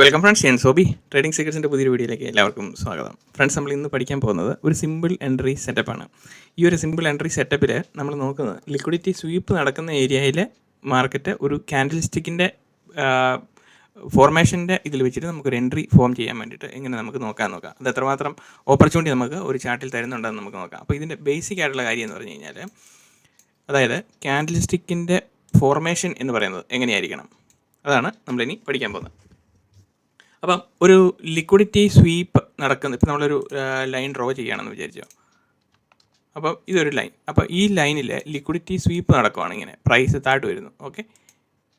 Welcome friends ഞാൻ Sobi. Trading സീക്രട്സിന്റെ പുതിയൊരു വീഡിയോയിലേക്ക് എല്ലാവർക്കും സ്വാഗതം. ഫ്രണ്ട്സ് നമ്മൾ ഇന്ന് പഠിക്കാൻ പോകുന്നത് ഒരു സിമ്പിൾ എൻട്രി സെറ്റപ്പാണ് ഈ ഒരു സിമ്പിൾ എൻട്രി സെറ്റപ്പിൽ നമ്മൾ നോക്കുന്നത് ലിക്വിഡിറ്റി സ്വീപ്പ് നടക്കുന്ന ഏരിയയിൽ മാർക്കറ്റ് ഒരു ക്യാൻഡിൽ സ്റ്റിക്കിന്റെ ഫോർമേഷന്റെ ഇതിൽ വെച്ചിട്ട് നമുക്കൊരു എൻട്രി ഫോം ചെയ്യാൻ വേണ്ടിയിട്ട് എങ്ങനെ നമുക്ക് നോക്കാൻ നോക്കാം. അത് എത്രമാത്രം ഓപ്പർച്യൂണിറ്റി നമുക്ക് ഒരു ചാർട്ടിൽ തരുന്നുണ്ടെന്ന് നമുക്ക് നോക്കാം. അപ്പോൾ ഇതിന്റെ ബേസിക് ആയിട്ടുള്ള കാര്യം എന്ന് പറഞ്ഞു കഴിഞ്ഞാൽ അതായത് ക്യാൻഡിൽ സ്റ്റിക്കിന്റെ ഫോർമേഷൻ എന്ന് പറയുന്നത് എങ്ങനെയായിരിക്കണം? അതാണ് നമ്മളിനി പഠിക്കാൻ പോകുന്നത്. അപ്പം ഒരു ലിക്വിഡിറ്റി സ്വീപ്പ് നടക്കുന്ന ഇപ്പം നമ്മളൊരു ലൈൻ ഡ്രോ ചെയ്യുകയാണെന്ന് വിചാരിച്ചോ. അപ്പം ഇതൊരു ലൈൻ അപ്പോൾ ഈ ലൈനിൽ ലിക്വിഡിറ്റി സ്വീപ്പ് നടക്കുവാണ് ഇങ്ങനെ. പ്രൈസ് താഴ്ട്ട് വരുന്നു. ഓക്കെ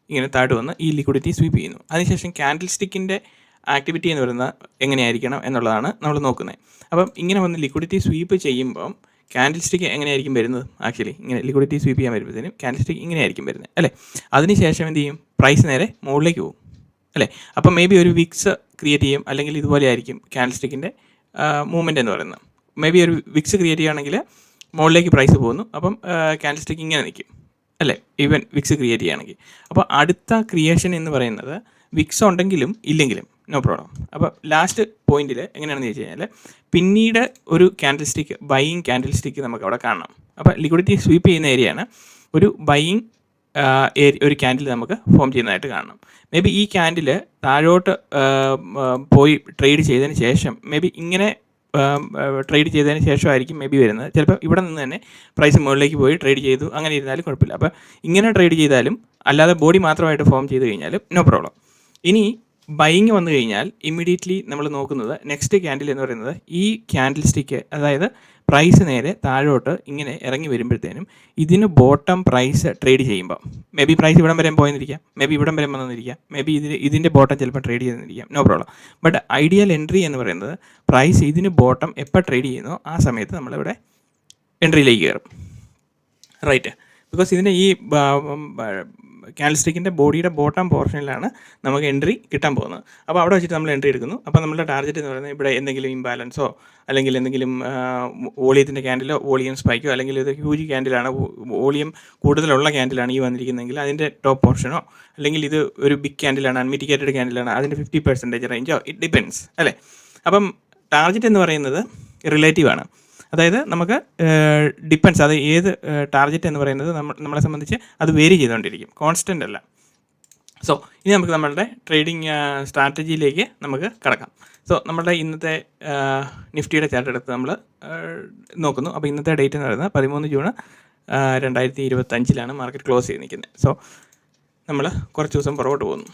ഇങ്ങനെ താഴ്ട്ട് വന്ന് ഈ ലിക്വിഡിറ്റി സ്വീപ്പ് ചെയ്യുന്നു. അതിനുശേഷം ക്യാൻഡിൽ സ്റ്റിക്കിന്റെ ആക്ടിവിറ്റി എന്ന് പറയുന്നത് എങ്ങനെയായിരിക്കണം എന്നുള്ളതാണ് നമ്മൾ നോക്കുന്നത്. അപ്പം ഇങ്ങനെ വന്ന് ലിക്വിഡിറ്റി സ്വീപ്പ് ചെയ്യുമ്പം ക്യാൻഡിൽ സ്റ്റിക്ക് എങ്ങനെയായിരിക്കും വരുന്നത്? ആക്ച്വലി ഇങ്ങനെ ലിക്വിഡിറ്റി സ്വീപ്പ് ചെയ്യാൻ വരുമ്പോഴത്തേനും ക്യാൻഡിൽ സ്റ്റിക്ക് ഇങ്ങനെയായിരിക്കും വരുന്നത്. അല്ലേ? അതിനുശേഷം എന്ത് ചെയ്യും? പ്രൈസ് നേരെ മുകളിലേക്ക് പോകും. അല്ലേ? അപ്പം മേ ബി ഒരു വിക്സ് ക്രിയേറ്റ് ചെയ്യും അല്ലെങ്കിൽ ഇതുപോലെ ആയിരിക്കും ക്യാൻഡിൽ സ്റ്റിക്കിന്റെ മൂവ്മെന്റ് എന്ന് പറയുന്നത്. മേ ബി ഒരു വിക്സ് ക്രിയേറ്റ് ചെയ്യുകയാണെങ്കിൽ മുകളിലേക്ക് പ്രൈസ് പോകുന്നു അപ്പം ക്യാൻഡിൽ സ്റ്റിക്ക് ഇങ്ങനെ നിൽക്കും അല്ലേ? ഈവൻ വിക്സ് ക്രിയേറ്റ് ചെയ്യുകയാണെങ്കിൽ. അപ്പോൾ അടുത്ത ക്രിയേഷൻ എന്ന് പറയുന്നത് വിക്സ് ഉണ്ടെങ്കിലും ഇല്ലെങ്കിലും നോ പ്രോബ്ലം അപ്പോൾ ലാസ്റ്റ് പോയിന്റിൽ എങ്ങനെയാണെന്ന് ചോദിച്ചു കഴിഞ്ഞാൽ പിന്നീട് ഒരു candle stick buying candle stick നമുക്ക് അവിടെ കാണണം. അപ്പോൾ ലിക്വിഡിറ്റി സ്വീപ്പ് ചെയ്യുന്ന ഏരിയയാണ് ഒരു ബൈയിങ് ഒരു ക്യാൻഡിൽ നമുക്ക് ഫോം ചെയ്യുന്നതായിട്ട് കാണണം. മേ ബി ഈ ക്യാൻഡിൽ താഴോട്ട് പോയി ട്രേഡ് ചെയ്തതിന് ശേഷം മേ ബി ഇങ്ങനെ ട്രേഡ് ചെയ്തതിന് ശേഷമായിരിക്കും മേ ബി വരുന്നത്. ചിലപ്പോൾ ഇവിടെ നിന്ന് തന്നെ പ്രൈസ് മുകളിലേക്ക് പോയി ട്രേഡ് ചെയ്തു അങ്ങനെ ഇരുന്നാലും കുഴപ്പമില്ല. അപ്പോൾ ഇങ്ങനെ ട്രേഡ് ചെയ്താലും അല്ലാതെ ബോഡി മാത്രമായിട്ട് ഫോം ചെയ്ത് കഴിഞ്ഞാലും നോ പ്രോബ്ലം ഇനി ബൈങ് വന്നു കഴിഞ്ഞാൽ ഇമ്മീഡിയറ്റ്ലി നമ്മൾ നോക്കുന്നത് നെക്സ്റ്റ് ക്യാൻഡിൽ എന്ന് പറയുന്നത് ഈ ക്യാൻഡിൽ സ്റ്റിക്ക് അതായത് പ്രൈസ് നേരെ താഴോട്ട് ഇങ്ങനെ ഇറങ്ങി വരുമ്പോഴത്തേനും ഇതിന് ബോട്ടം പ്രൈസ് ട്രേഡ് ചെയ്യുമ്പോൾ മേ ബി പ്രൈസ് ഇവിടം വരെ പോയെന്നിരിക്കാം മേ ബി ഇവിടം വരെ വന്നിരിക്കാം മേ ബി ഇതിന് ഇതിന്റെ ബോട്ടം ചിലപ്പോൾ trade ചെയ്തെന്നിരിക്കാം no problem but ideal entry എന്ന് പറയുന്നത് പ്രൈസ് ഇതിന് ബോട്ടം എപ്പോൾ ട്രേഡ് ചെയ്യുന്നോ ആ സമയത്ത് നമ്മളിവിടെ എൻട്രിയിലേക്ക് കയറും. റൈറ്റ് ബിക്കോസ് ഇതിന്റെ ഈ ക്യാൻഡിൽസ്റ്റിക്കിന്റെ ബോഡിയുടെ ബോട്ടം പോർഷനിലാണ് നമുക്ക് എൻട്രി കിട്ടാൻ പോകുന്നത്. അപ്പോൾ അവിടെ വെച്ചിട്ട് നമ്മൾ എൻട്രി എടുക്കുന്നു. അപ്പോൾ നമ്മുടെ ടാർഗറ്റ് എന്ന് പറയുന്നത് ഇവിടെ എന്തെങ്കിലും ഇംബാലൻസോ അല്ലെങ്കിൽ എന്തെങ്കിലും വോളിയത്തിന്റെ ക്യാൻഡിലോ വോളിയം സ്പൈക്കോ അല്ലെങ്കിൽ ഇത് ഹ്യൂജ് ക്യാൻഡിലാണ് വോളിയം കൂടുതലുള്ള ക്യാൻഡിലാണ് ഈ വന്നിരിക്കുന്നതെങ്കിൽ അതിന്റെ ടോപ്പ് പോർഷനോ അല്ലെങ്കിൽ ഇത് ഒരു ബിഗ് ക്യാൻഡിലാണ് അൺമിറ്റിക്കേറ്റഡ് ക്യാൻഡിലാണ് അതിന്റെ ഫിഫ്റ്റി പെർസെന്റേജ് റേഞ്ചോ ഇറ്റ് ഡിപ്പെൻസ് അല്ലേ? അപ്പം ടാർഗറ്റ് എന്ന് പറയുന്നത് റിലേറ്റീവാണ് അതായത് നമുക്ക് ഡിപ്പെൻസ് അത് ഏത് ടാർഗറ്റ് എന്ന് പറയുന്നത് നമ്മളെ സംബന്ധിച്ച് അത് വേരി ചെയ്തുകൊണ്ടിരിക്കും. കോൺസ്റ്റന്റ് അല്ല. സോ ഇനി നമുക്ക് നമ്മളുടെ ട്രേഡിംഗ് സ്ട്രാറ്റജിയിലേക്ക് നമുക്ക് കടക്കാം. സോ നമ്മളുടെ ഇന്നത്തെ നിഫ്റ്റിയുടെ ചാർട്ട് എടുത്ത് നമ്മൾ നോക്കുന്നു. അപ്പോൾ ഇന്നത്തെ ഡേറ്റ് എന്ന് പറയുന്നത് പതിമൂന്ന് ജൂൺ രണ്ടായിരത്തി ഇരുപത്തഞ്ചിലാണ് മാർക്കറ്റ് ക്ലോസ് ചെയ്ത് നിൽക്കുന്നത്. സോ നമ്മൾ കുറച്ച് ദിവസം പുറകോട്ട് പോകുന്നു.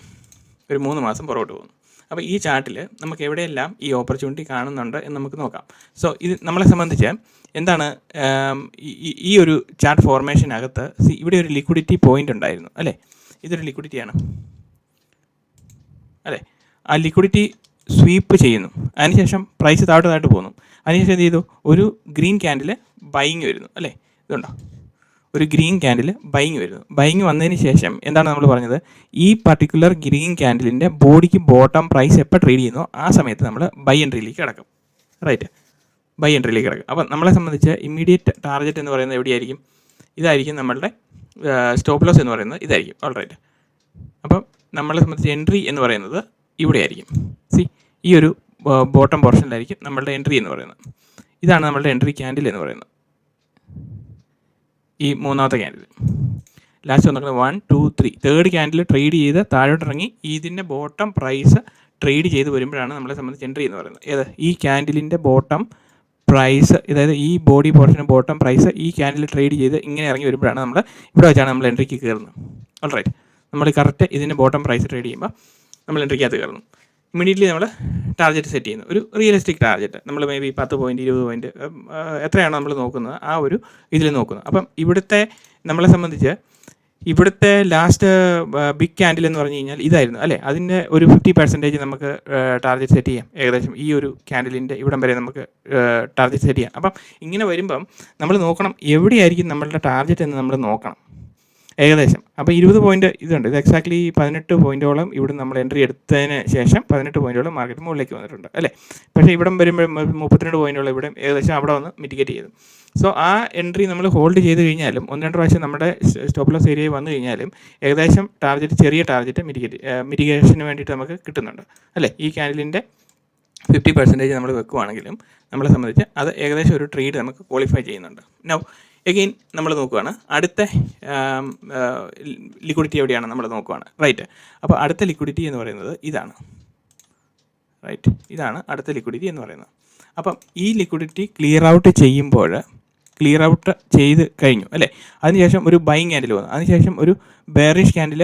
ഒരു മൂന്ന് മാസം പുറകോട്ട് പോകുന്നു. അപ്പോൾ ഈ ചാർട്ടിൽ നമുക്ക് എവിടെയെല്ലാം ഈ ഓപ്പർച്യൂണിറ്റി കാണുന്നുണ്ട് എന്ന് നമുക്ക് നോക്കാം. സോ ഇത് നമ്മളെ സംബന്ധിച്ച് എന്താണ് ഈ- ഒരു ചാർട്ട് ഫോർമേഷനകത്ത് സി ഇവിടെ ഒരു ലിക്വിഡിറ്റി പോയിന്റ് ഉണ്ടായിരുന്നു അല്ലേ? ഇതൊരു ലിക്വിഡിറ്റിയാണ് അല്ലേ? ആ ലിക്വിഡിറ്റി സ്വീപ്പ് ചെയ്യുന്നു. അതിനുശേഷം പ്രൈസ് താഴോട്ട് താഴോട്ട് പോകുന്നു. അതിനുശേഷം എന്ത് ചെയ്തു? ഒരു ഗ്രീൻ ക്യാൻഡിൽ ബൈങ് വരുന്നു അല്ലേ? ഇതുണ്ടോ? ഒരു ഗ്രീൻ ക്യാൻഡിൽ ബൈങ് വരുന്നു. ബൈങ് വന്നതിന് ശേഷം എന്താണ് നമ്മൾ പറഞ്ഞത്? ഈ പർട്ടിക്കുലർ ഗ്രീൻ ക്യാൻഡിലിന്റെ ബോഡിക്ക് ബോട്ടം പ്രൈസ് എപ്പോൾ ട്രേഡ് ചെയ്യുന്നോ ആ സമയത്ത് നമ്മൾ ബൈ എൻട്രിയിലേക്ക് കിടക്കും. റൈറ്റ് ബൈ എൻട്രിയിലേക്ക് കിടക്കും. അപ്പം നമ്മളെ സംബന്ധിച്ച് ഇമ്മീഡിയറ്റ് ടാർഗറ്റ് എന്ന് പറയുന്നത് എവിടെയായിരിക്കും? ഇതായിരിക്കും നമ്മളുടെ സ്റ്റോപ്പ് ലോസ് എന്ന് പറയുന്നത് ഇതായിരിക്കും. ഓൾ റൈറ്റ് അപ്പം നമ്മളെ സംബന്ധിച്ച് എൻട്രി എന്ന് പറയുന്നത് ഇവിടെയായിരിക്കും. സി ഈ ഒരു ബോട്ടം പോർഷനിലായിരിക്കും നമ്മളുടെ എൻട്രി എന്ന് പറയുന്നത്. ഇതാണ് നമ്മളുടെ എൻട്രി ക്യാൻഡിൽ എന്ന് പറയുന്നത്. ഈ മൂന്നാമത്തെ ക്യാൻഡിൽ ലാസ്റ്റ് വന്നിരിക്കുന്നത് one two three third candle trade ചെയ്ത് താഴോട്ട് ഇറങ്ങി. ഇതിന്റെ ബോട്ടം പ്രൈസ് ട്രേഡ് ചെയ്ത് വരുമ്പോഴാണ് നമ്മളെ സംബന്ധിച്ച് എൻട്രി എന്ന് പറയുന്നത്. ഏത്? ഈ ക്യാൻഡിലിന്റെ ബോട്ടം പ്രൈസ് അതായത് ഈ ബോഡി പോർഷന്റെ ബോട്ടം പ്രൈസ് ഈ ക്യാൻഡിൽ ട്രേഡ് ചെയ്ത് ഇങ്ങനെ ഇറങ്ങി വരുമ്പോഴാണ് നമ്മൾ ഇവിടെ വെച്ചാണ് നമ്മൾ എൻട്രിക്ക് കയറുന്നത്. ഓൾറൈറ്റ് നമ്മൾ കറക്റ്റ് ഇതിന്റെ ബോട്ടം പ്രൈസ് ട്രേഡ് ചെയ്യുമ്പോൾ നമ്മൾ എൻട്രിക്കകത്ത് കയറുന്നു. ഇമ്മീഡിയറ്റ്ലി നമ്മൾ ടാർഗറ്റ് സെറ്റ് ചെയ്യുന്നു. ഒരു റിയലിസ്റ്റിക് ടാർഗറ്റ് നമ്മൾ മേ ബി പത്ത് പോയിന്റ് ഇരുപത് പോയിന്റ് എത്രയാണ് നമ്മൾ നോക്കുന്നത് ആ ഒരു ഇതിൽ നോക്കുന്നത് അപ്പം ഇവിടുത്തെ നമ്മളെ സംബന്ധിച്ച് ഇവിടുത്തെ ലാസ്റ്റ് ബിഗ് ക്യാൻഡിൽ എന്ന് പറഞ്ഞു കഴിഞ്ഞാൽ ഇതായിരുന്നു അല്ലേ? അതിന്റെ ഒരു ഫിഫ്റ്റി പെർസെന്റേജ് നമുക്ക് ടാർഗറ്റ് സെറ്റ് ചെയ്യാം. ഏകദേശം ഈ ഒരു ക്യാൻഡിലിന്റെ ഇവിടം വരെ നമുക്ക് ടാർഗറ്റ് സെറ്റ് ചെയ്യാം. അപ്പം ഇങ്ങനെ വരുമ്പം നമ്മൾ നോക്കണം എവിടെയായിരിക്കും നമ്മളുടെ ടാർഗറ്റ് എന്ന് നമ്മൾ നോക്കണം. ഏകദേശം. അപ്പോൾ ഇരുപത് പോയിന്റ് ഇതുണ്ട്. ഇത് എക്സാക്ട്ലി പതിനെട്ട് പോയിന്റോളം ഇവിടെ നമ്മൾ എൻട്രി എടുത്തതിന് ശേഷം പതിനെട്ട് പോയിന്റോളം മാർക്കറ്റ് മുകളിലേക്ക് വന്നിട്ടുണ്ട് അല്ലേ? പക്ഷേ ഇവിടം വരുമ്പോൾ മുപ്പത്തിരണ്ട് പോയിന്റോളം ഇവിടെ ഏകദേശം അവിടെ വന്ന് മിറ്റിഗേറ്റ് ചെയ്തു. സോ ആ എൻട്രി നമ്മൾ ഹോൾഡ് ചെയ്ത് കഴിഞ്ഞാലും ഒന്ന് രണ്ട് പ്രാവശ്യം നമ്മുടെ സ്റ്റോപ്പ് ലോസ് ഏരിയയിൽ വന്നു കഴിഞ്ഞാലും ഏകദേശം ടാർജറ്റ് ചെറിയ ടാർജറ്റ് മിറ്റിഗേറ്റ് മിറ്റിഗേഷന് വേണ്ടിയിട്ട് നമുക്ക് കിട്ടുന്നുണ്ട് അല്ലേ? ഈ ക്യാൻഡലിന്റെ ഫിഫ്റ്റി പെർസെന്റേജ് നമ്മൾ വെക്കുവാണെങ്കിലും നമ്മളെ സംബന്ധിച്ച് അത് ഏകദേശം ഒരു ട്രീഡ് നമുക്ക് ക്വാളിഫൈ ചെയ്യുന്നുണ്ട്. നൗ എഗെയിൻ നമ്മൾ നോക്കുവാണ്. അടുത്ത ലിക്വിഡിറ്റി എവിടെയാണ് നമ്മൾ നോക്കുവാണ്. റൈറ്റ് അപ്പോൾ അടുത്ത ലിക്വിഡിറ്റി എന്ന് പറയുന്നത് ഇതാണ്. റൈറ്റ് ഇതാണ് അടുത്ത ലിക്വിഡിറ്റി എന്ന് പറയുന്നത്. അപ്പം ഈ ലിക്വിഡിറ്റി ക്ലിയർ ഔട്ട് ചെയ്യുമ്പോൾ ക്ലിയർ ഔട്ട് ചെയ്ത് കഴിഞ്ഞു അല്ലേ? അതിനുശേഷം ഒരു ബൈങ് ക്യാൻഡിൽ വന്നു. അതിനുശേഷം ഒരു ബെയറിഷ് ക്യാൻഡിൽ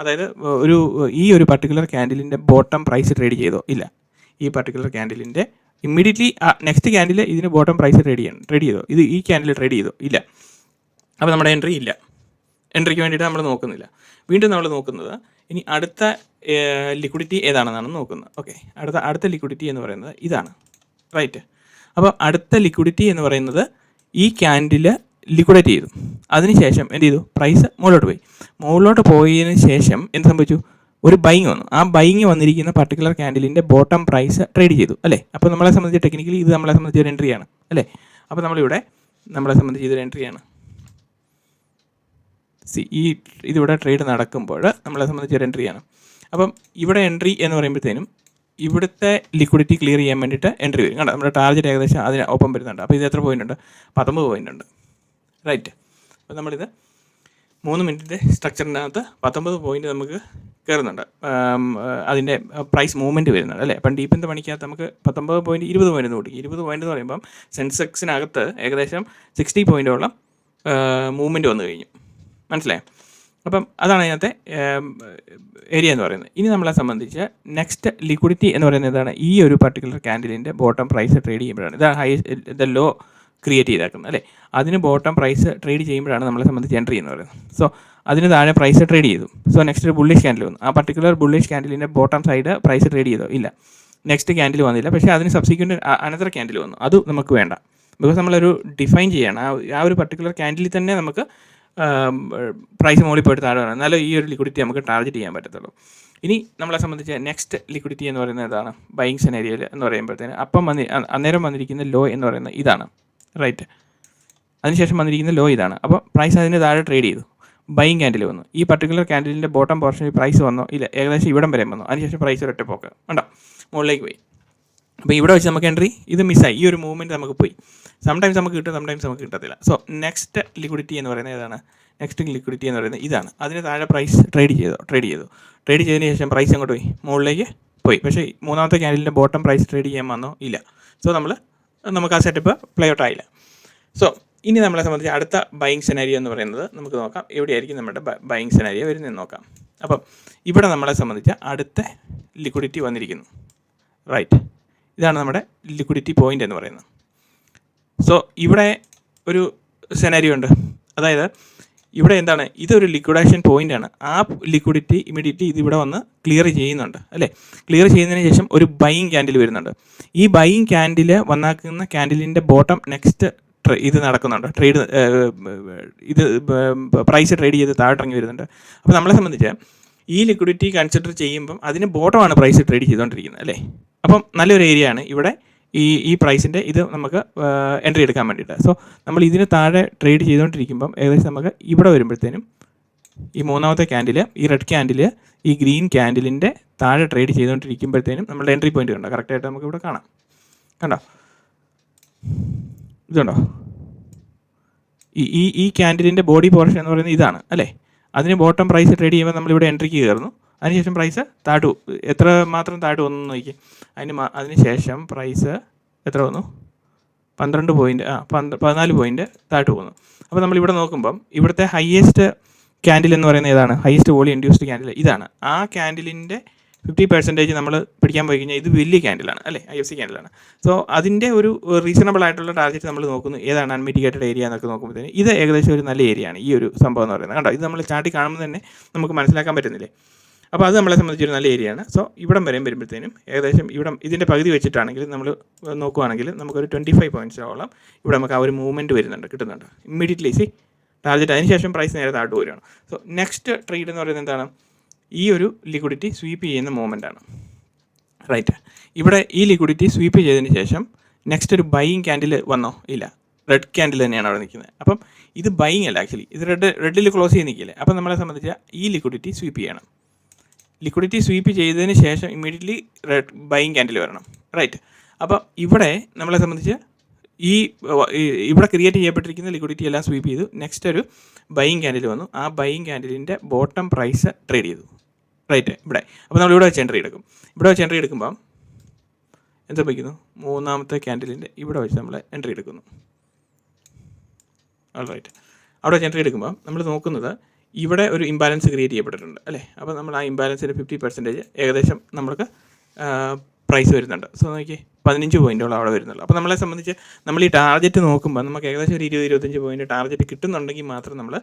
അതായത് ഒരു ഈ ഒരു പർട്ടിക്കുലർ ക്യാൻഡിലിന്റെ ബോട്ടം പ്രൈസ് ട്രേഡ് ചെയ്തോ? ഇല്ല. ഈ പർട്ടിക്കുലർ ക്യാൻഡിലിന്റെ ഇമ്മീഡിയറ്റ്ലി നെക്സ്റ്റ് ക്യാൻഡിൽ ഇതിന് ബോട്ടം പ്രൈസ് ട്രേഡ് ചെയ്യണം ട്രേഡ് ചെയ്തോ? ഇത് ഈ ക്യാൻഡിൽ ട്രേഡ് ചെയ്തോ? ഇല്ല. അപ്പോൾ നമ്മുടെ എൻട്രി ഇല്ല. എൻട്രിക്ക് വേണ്ടിയിട്ട് നമ്മൾ നോക്കുന്നില്ല. വീണ്ടും നമ്മൾ നോക്കുന്നത് ഇനി അടുത്ത ലിക്വിഡിറ്റി ഏതാണെന്നാണ് നോക്കുന്നത്. ഓക്കെ അടുത്ത അടുത്ത ലിക്വിഡിറ്റി എന്ന് പറയുന്നത് ഇതാണ്. റൈറ്റ് അപ്പോൾ അടുത്ത ലിക്വിഡിറ്റി എന്ന് പറയുന്നത് ഈ ക്യാൻഡിൽ ലിക്വിഡേറ്റ് ചെയ്തു. അതിനുശേഷം എന്ത് ചെയ്തു? പ്രൈസ് മുകളിലോട്ട് പോയി. മുകളിലോട്ട് പോയതിന് ശേഷം എന്ത് സംഭവിച്ചു? ഒരു ബൈങ് വന്നു. ആ ബൈങ് വന്നിരിക്കുന്ന പർട്ടിക്കുലർ ക്യാൻഡിലിന്റെ ബോട്ടം പ്രൈസ് ട്രേഡ് ചെയ്തു അല്ലേ? അപ്പോൾ നമ്മളെ സംബന്ധിച്ച് ടെക്നിക്കലി ഇത് നമ്മളെ സംബന്ധിച്ച് ഒരു എൻട്രിയാണ് അല്ലേ? അപ്പോൾ നമ്മളിവിടെ നമ്മളെ സംബന്ധിച്ച് ഇതൊരു എൻട്രിയാണ് സി ഈ ഇതിവിടെ ട്രേഡ് നടക്കുമ്പോൾ നമ്മളെ സംബന്ധിച്ച് ഒരു എൻട്രിയാണ് അപ്പം ഇവിടെ എൻട്രി എന്ന് പറയുമ്പോഴത്തേനും ഇവിടുത്തെ ലിക്വിഡിറ്റി ക്ലിയർ ചെയ്യാൻ വേണ്ടിയിട്ട് എൻട്രി വരും. കണ്ടോ? നമ്മുടെ ടാർജറ്റ് ഏകദേശം അതിന് ഒപ്പം വരുന്നുണ്ട്. അപ്പോൾ ഇത് എത്ര പോയിന്റ് ഉണ്ട്? പത്തൊമ്പത് പോയിന്റ് ഉണ്ട്. റൈറ്റ് അപ്പോൾ നമ്മളിത് മൂന്ന് മിനിറ്റിന്റെ സ്ട്രക്ചറിനകത്ത് പത്തൊമ്പത് പോയിന്റ് നമുക്ക് കയറുന്നുണ്ട്. അതിന്റെ പ്രൈസ് മൂവ്മെന്റ് വരുന്നുണ്ട് അല്ലേ? അപ്പം ഡീപ്പിന്റെ പണിക്കകത്ത് നമുക്ക് പത്തൊമ്പത് പോയിന്റ് ഇരുപത് പോയിന്റ് എന്ന് കൂട്ടി ഇരുപത് പോയിന്റ് എന്ന് പറയുമ്പം സെൻസെക്സിനകത്ത് ഏകദേശം സിക്സ്റ്റി പോയിന്റോളം മൂവ്മെന്റ് വന്നു കഴിഞ്ഞു. മനസ്സിലായോ? അപ്പം അതാണ് അതിനകത്തെ ഏരിയ എന്ന് പറയുന്നത്. ഇനി നമ്മളെ സംബന്ധിച്ച് നെക്സ്റ്റ് ലിക്വിഡിറ്റി എന്ന് പറയുന്നത് ഇതാണ് ഈ ഒരു പർട്ടിക്കുലർ ക്യാൻഡിലിന്റെ ബോട്ടം പ്രൈസ് ട്രേഡ് ചെയ്യുമ്പോഴാണ്. ഇതാണ് ഹൈസ്റ്റ് ദ ലോ ക്രിയേറ്റ് ചെയ്തേക്കുന്നത് അല്ലേ? അതിന് ബോട്ടം പ്രൈസ് ട്രേഡ് ചെയ്യുമ്പോഴാണ് നമ്മളെ സംബന്ധിച്ച് എൻട്രി എന്ന് പറയുന്നത്. സോ അതിന് താഴെ പ്രൈസ് ട്രേഡ് ചെയ്തു. സോ നെക്സ്റ്റ് ഒരു ബുള്ളിഷ് ക്യാൻഡിൽ വന്നു. ആ പർട്ടിക്കുലർ ബുള്ളിഷ് ക്യാൻഡിലിന്റെ ബോട്ടം സൈഡ് പ്രൈസ് ട്രേഡ് ചെയ്തോ? ഇല്ല. നെക്സ്റ്റ് ക്യാൻഡിൽ വന്നില്ല. പക്ഷേ അതിന് സബ്സിക്വന്റ് അനന്തര ക്യാൻഡിൽ വന്നു. അത് നമുക്ക് വേണ്ട. ബിക്കോസ് നമ്മളൊരു ഡിഫൈൻ ചെയ്യണം. ആ ഒരു പർട്ടിക്കുലർ ക്യാൻഡിൽ തന്നെ നമുക്ക് പ്രൈസ് മുകളിൽ പോയിട്ട് താഴെ വരണം. എന്നാലും ഈ ഒരു ലിക്വിഡിറ്റി നമുക്ക് ടാർഗറ്റ് ചെയ്യാൻ പറ്റത്തുള്ളൂ. ഇനി നമ്മളെ സംബന്ധിച്ച് നെക്സ്റ്റ് ലിക്വിഡിറ്റി എന്ന് പറയുന്നത് ഇതാണ് ബൈങ് സെനേരിയയിൽ എന്ന് പറയുമ്പോഴത്തേന് അപ്പം വന്നി അന്നേരം വന്നിരിക്കുന്ന ലോ എന്ന് പറയുന്നത് ഇതാണ്. റൈറ്റ് അതിനുശേഷം വന്നിരിക്കുന്ന ലോ ഇതാണ്. അപ്പോൾ പ്രൈസ് അതിന് താഴെ ട്രേഡ് ചെയ്തു. ബൈങ് ക്യാൻഡിൽ വന്നു. ഈ പർട്ടിക്കുലർ ക്യാൻഡിലിന്റെ ബോട്ടം പോർഷനിൽ പ്രൈസ് വന്നോ. ഇല്ല ഏകദേശം ഇവിടം വരെ വന്നു. അതിനുശേഷം പ്രൈസ് ഒരൊറ്റ പോക്ക്. ഉണ്ടോ മുകളിലേക്ക് പോയി. അപ്പോൾ ഇവിടെ വെച്ച് നമുക്ക് എൻട്രി ഇത് മിസ്സായി ഈ ഒരു മൂവ്മെന്റ് നമുക്ക് പോയി. സംടൈംസ് നമുക്ക് കിട്ടും സംടൈംസ് നമുക്ക് കിട്ടത്തില്ല. സോ നെക്സ്റ്റ് ലിക്വിഡിറ്റി എന്ന് പറയുന്നത് ഏതാണ്? നെക്സ്റ്റ് ലിക്വിഡിറ്റി എന്ന് പറയുന്നത് ഇതാണ്. അതിന് താഴെ പ്രൈസ് ട്രേഡ് ചെയ്തു ട്രേഡ് ചെയ്തു. ട്രേഡ് ചെയ്തതിന് ശേഷം പ്രൈസ് അങ്ങോട്ട് പോയി. മുകളിലേക്ക് പോയി. പക്ഷേ മൂന്നാമത്തെ ക്യാൻഡിലിന്റെ ബോട്ടം പ്രൈസ് ട്രേഡ് ചെയ്യാൻ വന്നോ? ഇല്ല. സോ നമ്മൾ നമുക്ക് ആ സെറ്റപ്പ് പ്ലേ ഔട്ട് ആയില്ല. സോ ഇനി നമ്മളെ സംബന്ധിച്ച് അടുത്ത ബൈങ് സെനാരിയോ എന്ന് പറയുന്നത് നമുക്ക് നോക്കാം. എവിടെയായിരിക്കും നമ്മുടെ ബൈങ് സെനാരിയോ വരുന്നതെന്ന് നോക്കാം. അപ്പം ഇവിടെ നമ്മളെ സംബന്ധിച്ച് അടുത്ത ലിക്വിഡിറ്റി വന്നിരിക്കുന്നു. റൈറ്റ് ഇതാണ് നമ്മുടെ ലിക്വിഡിറ്റി പോയിന്റ് എന്ന് പറയുന്നത്. സോ ഇവിടെ ഒരു സെനാരിയോ ഉണ്ട്. അതായത് ഇവിടെ എന്താണ്? ഇതൊരു ലിക്വിഡേഷൻ പോയിന്റ് ആണ്. ആ ലിക്വിഡിറ്റി ഇമീഡിയറ്റ്ലി ഇത് ഇവിടെ വന്ന് ക്ലിയർ ചെയ്യുന്നുണ്ട്. അല്ലേ? ക്ലിയർ ചെയ്യുന്നതിന് ശേഷം ഒരു ബൈയിങ് ക്യാൻഡിൽ വരുന്നുണ്ട്. ഈ ബൈയിങ് ക്യാൻഡിൽ വന്നാക്കുന്ന ക്യാൻഡിലിന്റെ ബോട്ടം നെക്സ്റ്റ് ഇത് നടക്കുന്നുണ്ട്. ട്രേഡ് ഇത് പ്രൈസ് ട്രേഡ് ചെയ്ത് താഴോട്ടിറങ്ങി വരുന്നുണ്ട്. അപ്പോൾ നമ്മളെ സംബന്ധിച്ച് ഈ ലിക്വിഡിറ്റി കൺസിഡർ ചെയ്യുമ്പം അതിന് ബോട്ടമാണ് പ്രൈസ് ട്രേഡ് ചെയ്തുകൊണ്ടിരിക്കുന്നത് അല്ലേ? അപ്പം നല്ലൊരു ഏരിയ ആണ് ഇവിടെ ഈ ഈ പ്രൈസിന്റെ ഇത് നമുക്ക് എൻട്രി എടുക്കാൻ വേണ്ടിയിട്ട്. സോ നമ്മൾ ഇതിന് താഴെ ട്രേഡ് ചെയ്തുകൊണ്ടിരിക്കുമ്പം ഏകദേശം നമുക്ക് ഇവിടെ വരുമ്പോഴത്തേനും ഈ മൂന്നാമത്തെ ക്യാൻഡിൽ ഈ റെഡ് ക്യാൻഡിൽ ഈ ഗ്രീൻ ക്യാൻഡിലിന്റെ താഴെ ട്രേഡ് ചെയ്തുകൊണ്ടിരിക്കുമ്പോഴത്തേനും നമ്മളുടെ എൻട്രി പോയിന്റ് കണ്ടോ? കറക്റ്റായിട്ട് നമുക്ക് ഇവിടെ കാണാം. കണ്ടോ? ഇതുണ്ടോ? ഈ ഈ ഈ ക്യാൻഡിലിന്റെ ബോഡി പോർഷൻ എന്ന് പറയുന്നത് ഇതാണ് അല്ലേ? അതിന് ബോട്ടം പ്രൈസ് ട്രേഡ് ചെയ്യുമ്പോൾ നമ്മളിവിടെ എൻട്രിക്ക് കയറുന്നു. അതിനുശേഷം പ്രൈസ് താഴു എത്ര മാത്രം താഴു വന്നു നോക്കി അതിന് അതിന് ശേഷം പ്രൈസ് എത്ര വന്നു? പന്ത്രണ്ട് പോയിന്റ് ആ പന്ത്ര പതിനാല് പോയിന്റ് താഴോട്ട് പോകുന്നു. അപ്പോൾ നമ്മളിവിടെ നോക്കുമ്പം ഇവിടുത്തെ ഹയ്യസ്റ്റ് ക്യാൻഡിൽ എന്ന് പറയുന്നത് ഏതാണ്? ഹയസ്റ്റ് വോളി ഇൻഡ്യൂസ്ഡ് ക്യാൻഡിൽ ഇതാണ്. ആ ക്യാൻഡിലിന്റെ ഫിഫ്റ്റി പെർസെന്റേജ് നമ്മൾ പിടിക്കാൻ പോയി കഴിഞ്ഞാൽ ഇത് വലിയ ക്യാൻഡിലാണ് അല്ലേ? ഐ എഫ് സി ക്യാൻഡിലാണ്. സോ അതിന്റെ ഒരു റീസണബിൾ ആയിട്ടുള്ള ടാർഗറ്റ് നമ്മൾ നോക്കുന്നു. ഏതാണ് അൺമിറ്റിഗേറ്റഡ് ഏരിയ എന്നൊക്കെ നോക്കുമ്പോഴത്തേന് ഇത് ഏകദേശം ഒരു നല്ല ഏരിയ ആണ് ഈ ഒരു സംഭവം എന്ന് പറയുന്നത്. കണ്ടോ? ഇത് നമ്മൾ ചാട്ടി കാണുമ്പോൾ തന്നെ നമുക്ക് മനസ്സിലാക്കാൻ പറ്റുന്നില്ലേ? അപ്പോൾ അത് നമ്മളെ സംബന്ധിച്ചൊരു നല്ല ഏരിയ ആണ്. സോ ഇവിടം വരെയും വരുമ്പോഴത്തേനും ഏകദേശം ഇവിടം ഇതിന്റെ പകുതി വെച്ചിട്ടാണെങ്കിൽ നമ്മൾ നോക്കുവാണെങ്കിൽ നമുക്കൊരു ട്വന്റി ഫൈവ് പോയിന്റ്സോളം ഇവിടെ നമുക്ക് ആ ഒരു മൂവ്മെന്റ് വരുന്നുണ്ട് കിട്ടുന്നുണ്ട്. ഇമ്മീഡിയറ്റ്ലി സി ടാർജറ്റ് അതിനുശേഷം പ്രൈസ് നേരെ താഴ്ത്തു വരികയാണ് സോ നെക്സ്റ്റ് ട്രേഡ് എന്ന് പറയുന്നത് എന്താണ്? ഈ ഒരു ലിക്വിഡിറ്റി സ്വീപ്പ് ചെയ്യുന്ന മൂവ്മെന്റ് ആണ്. റൈറ്റ് ഇവിടെ ഈ ലിക്വിഡിറ്റി സ്വീപ്പ് ചെയ്തതിന് ശേഷം നെക്സ്റ്റ് ഒരു ബൈയിങ് ക്യാൻഡിൽ വന്നോ? ഇല്ല. റെഡ് ക്യാൻഡിൽ തന്നെയാണ് അവിടെ നിൽക്കുന്നത്. അപ്പം ഇത് ബൈയിങ് അല്ല ആക്ച്വലി ഇത് റെഡ് റെഡിൽ ക്ലോസ് ചെയ്ത് നിൽക്കില്ലേ അപ്പം നമ്മളെ സംബന്ധിച്ച ഈ ലിക്വിഡിറ്റി സ്വീപ്പ് ചെയ്യണം. ലിക്വിഡിറ്റി സ്വീപ്പ് ചെയ്തതിന് ശേഷം ഇമ്മീഡിയറ്റ്ലി റെഡ് ബൈയിങ് ക്യാൻഡിൽ വരണം. റൈറ്റ് അപ്പം ഇവിടെ നമ്മളെ സംബന്ധിച്ച് ഈ- ഇവിടെ ക്രിയേറ്റ് ചെയ്യപ്പെട്ടിരിക്കുന്ന ലിക്വിഡിറ്റി എല്ലാം സ്വീപ്പ് ചെയ്തു. നെക്സ്റ്റ് ഒരു ബൈയിങ് ക്യാൻഡിൽ വന്നു. ആ ബൈയിങ് ക്യാൻഡിലിന്റെ ബോട്ടം പ്രൈസ് ട്രേഡ് ചെയ്തു. റൈറ്റ് ഇവിടെ. അപ്പോൾ നമ്മൾ ഇവിടെ വെച്ച് എൻട്രി എടുക്കും. ഇവിടെ വെച്ച് എൻട്രി എടുക്കുമ്പം എന്ത് സംഭവിക്കുന്നു? മൂന്നാമത്തെ ക്യാൻഡിലിന്റെ ഇവിടെ വെച്ച് നമ്മൾ എൻട്രി എടുക്കുന്നു. റൈറ്റ് അവിടെ വെച്ച് എൻട്രി എടുക്കുമ്പോൾ നമ്മൾ നോക്കുന്നത് ഇവിടെ ഒരു ഇംബാലൻസ് ക്രിയേറ്റ് ചെയ്യപ്പെട്ടിട്ടുണ്ട് അല്ലേ? അപ്പോൾ നമ്മൾ ആ ഇംബാലൻസിന്റെ ഫിഫ്റ്റി പെർസെന്റേജ് ഏകദേശം നമ്മൾക്ക് പ്രൈസ് വരുന്നുണ്ട്. സോ നോക്കി പതിനഞ്ച് പോയിന്റോളം അവിടെ വരുന്നുള്ളൂ അപ്പോൾ നമ്മളെ സംബന്ധിച്ച് നമ്മൾ ഈ ടാർഗറ്റ് നോക്കുമ്പോൾ നമുക്ക് ഏകദേശം ഒരു ഇരുപത് ഇരുപത്തഞ്ച് പോയിന്റ് ടാർഗറ്റ് കിട്ടുന്നുണ്ടെങ്കിൽ മാത്രം നമ്മൾ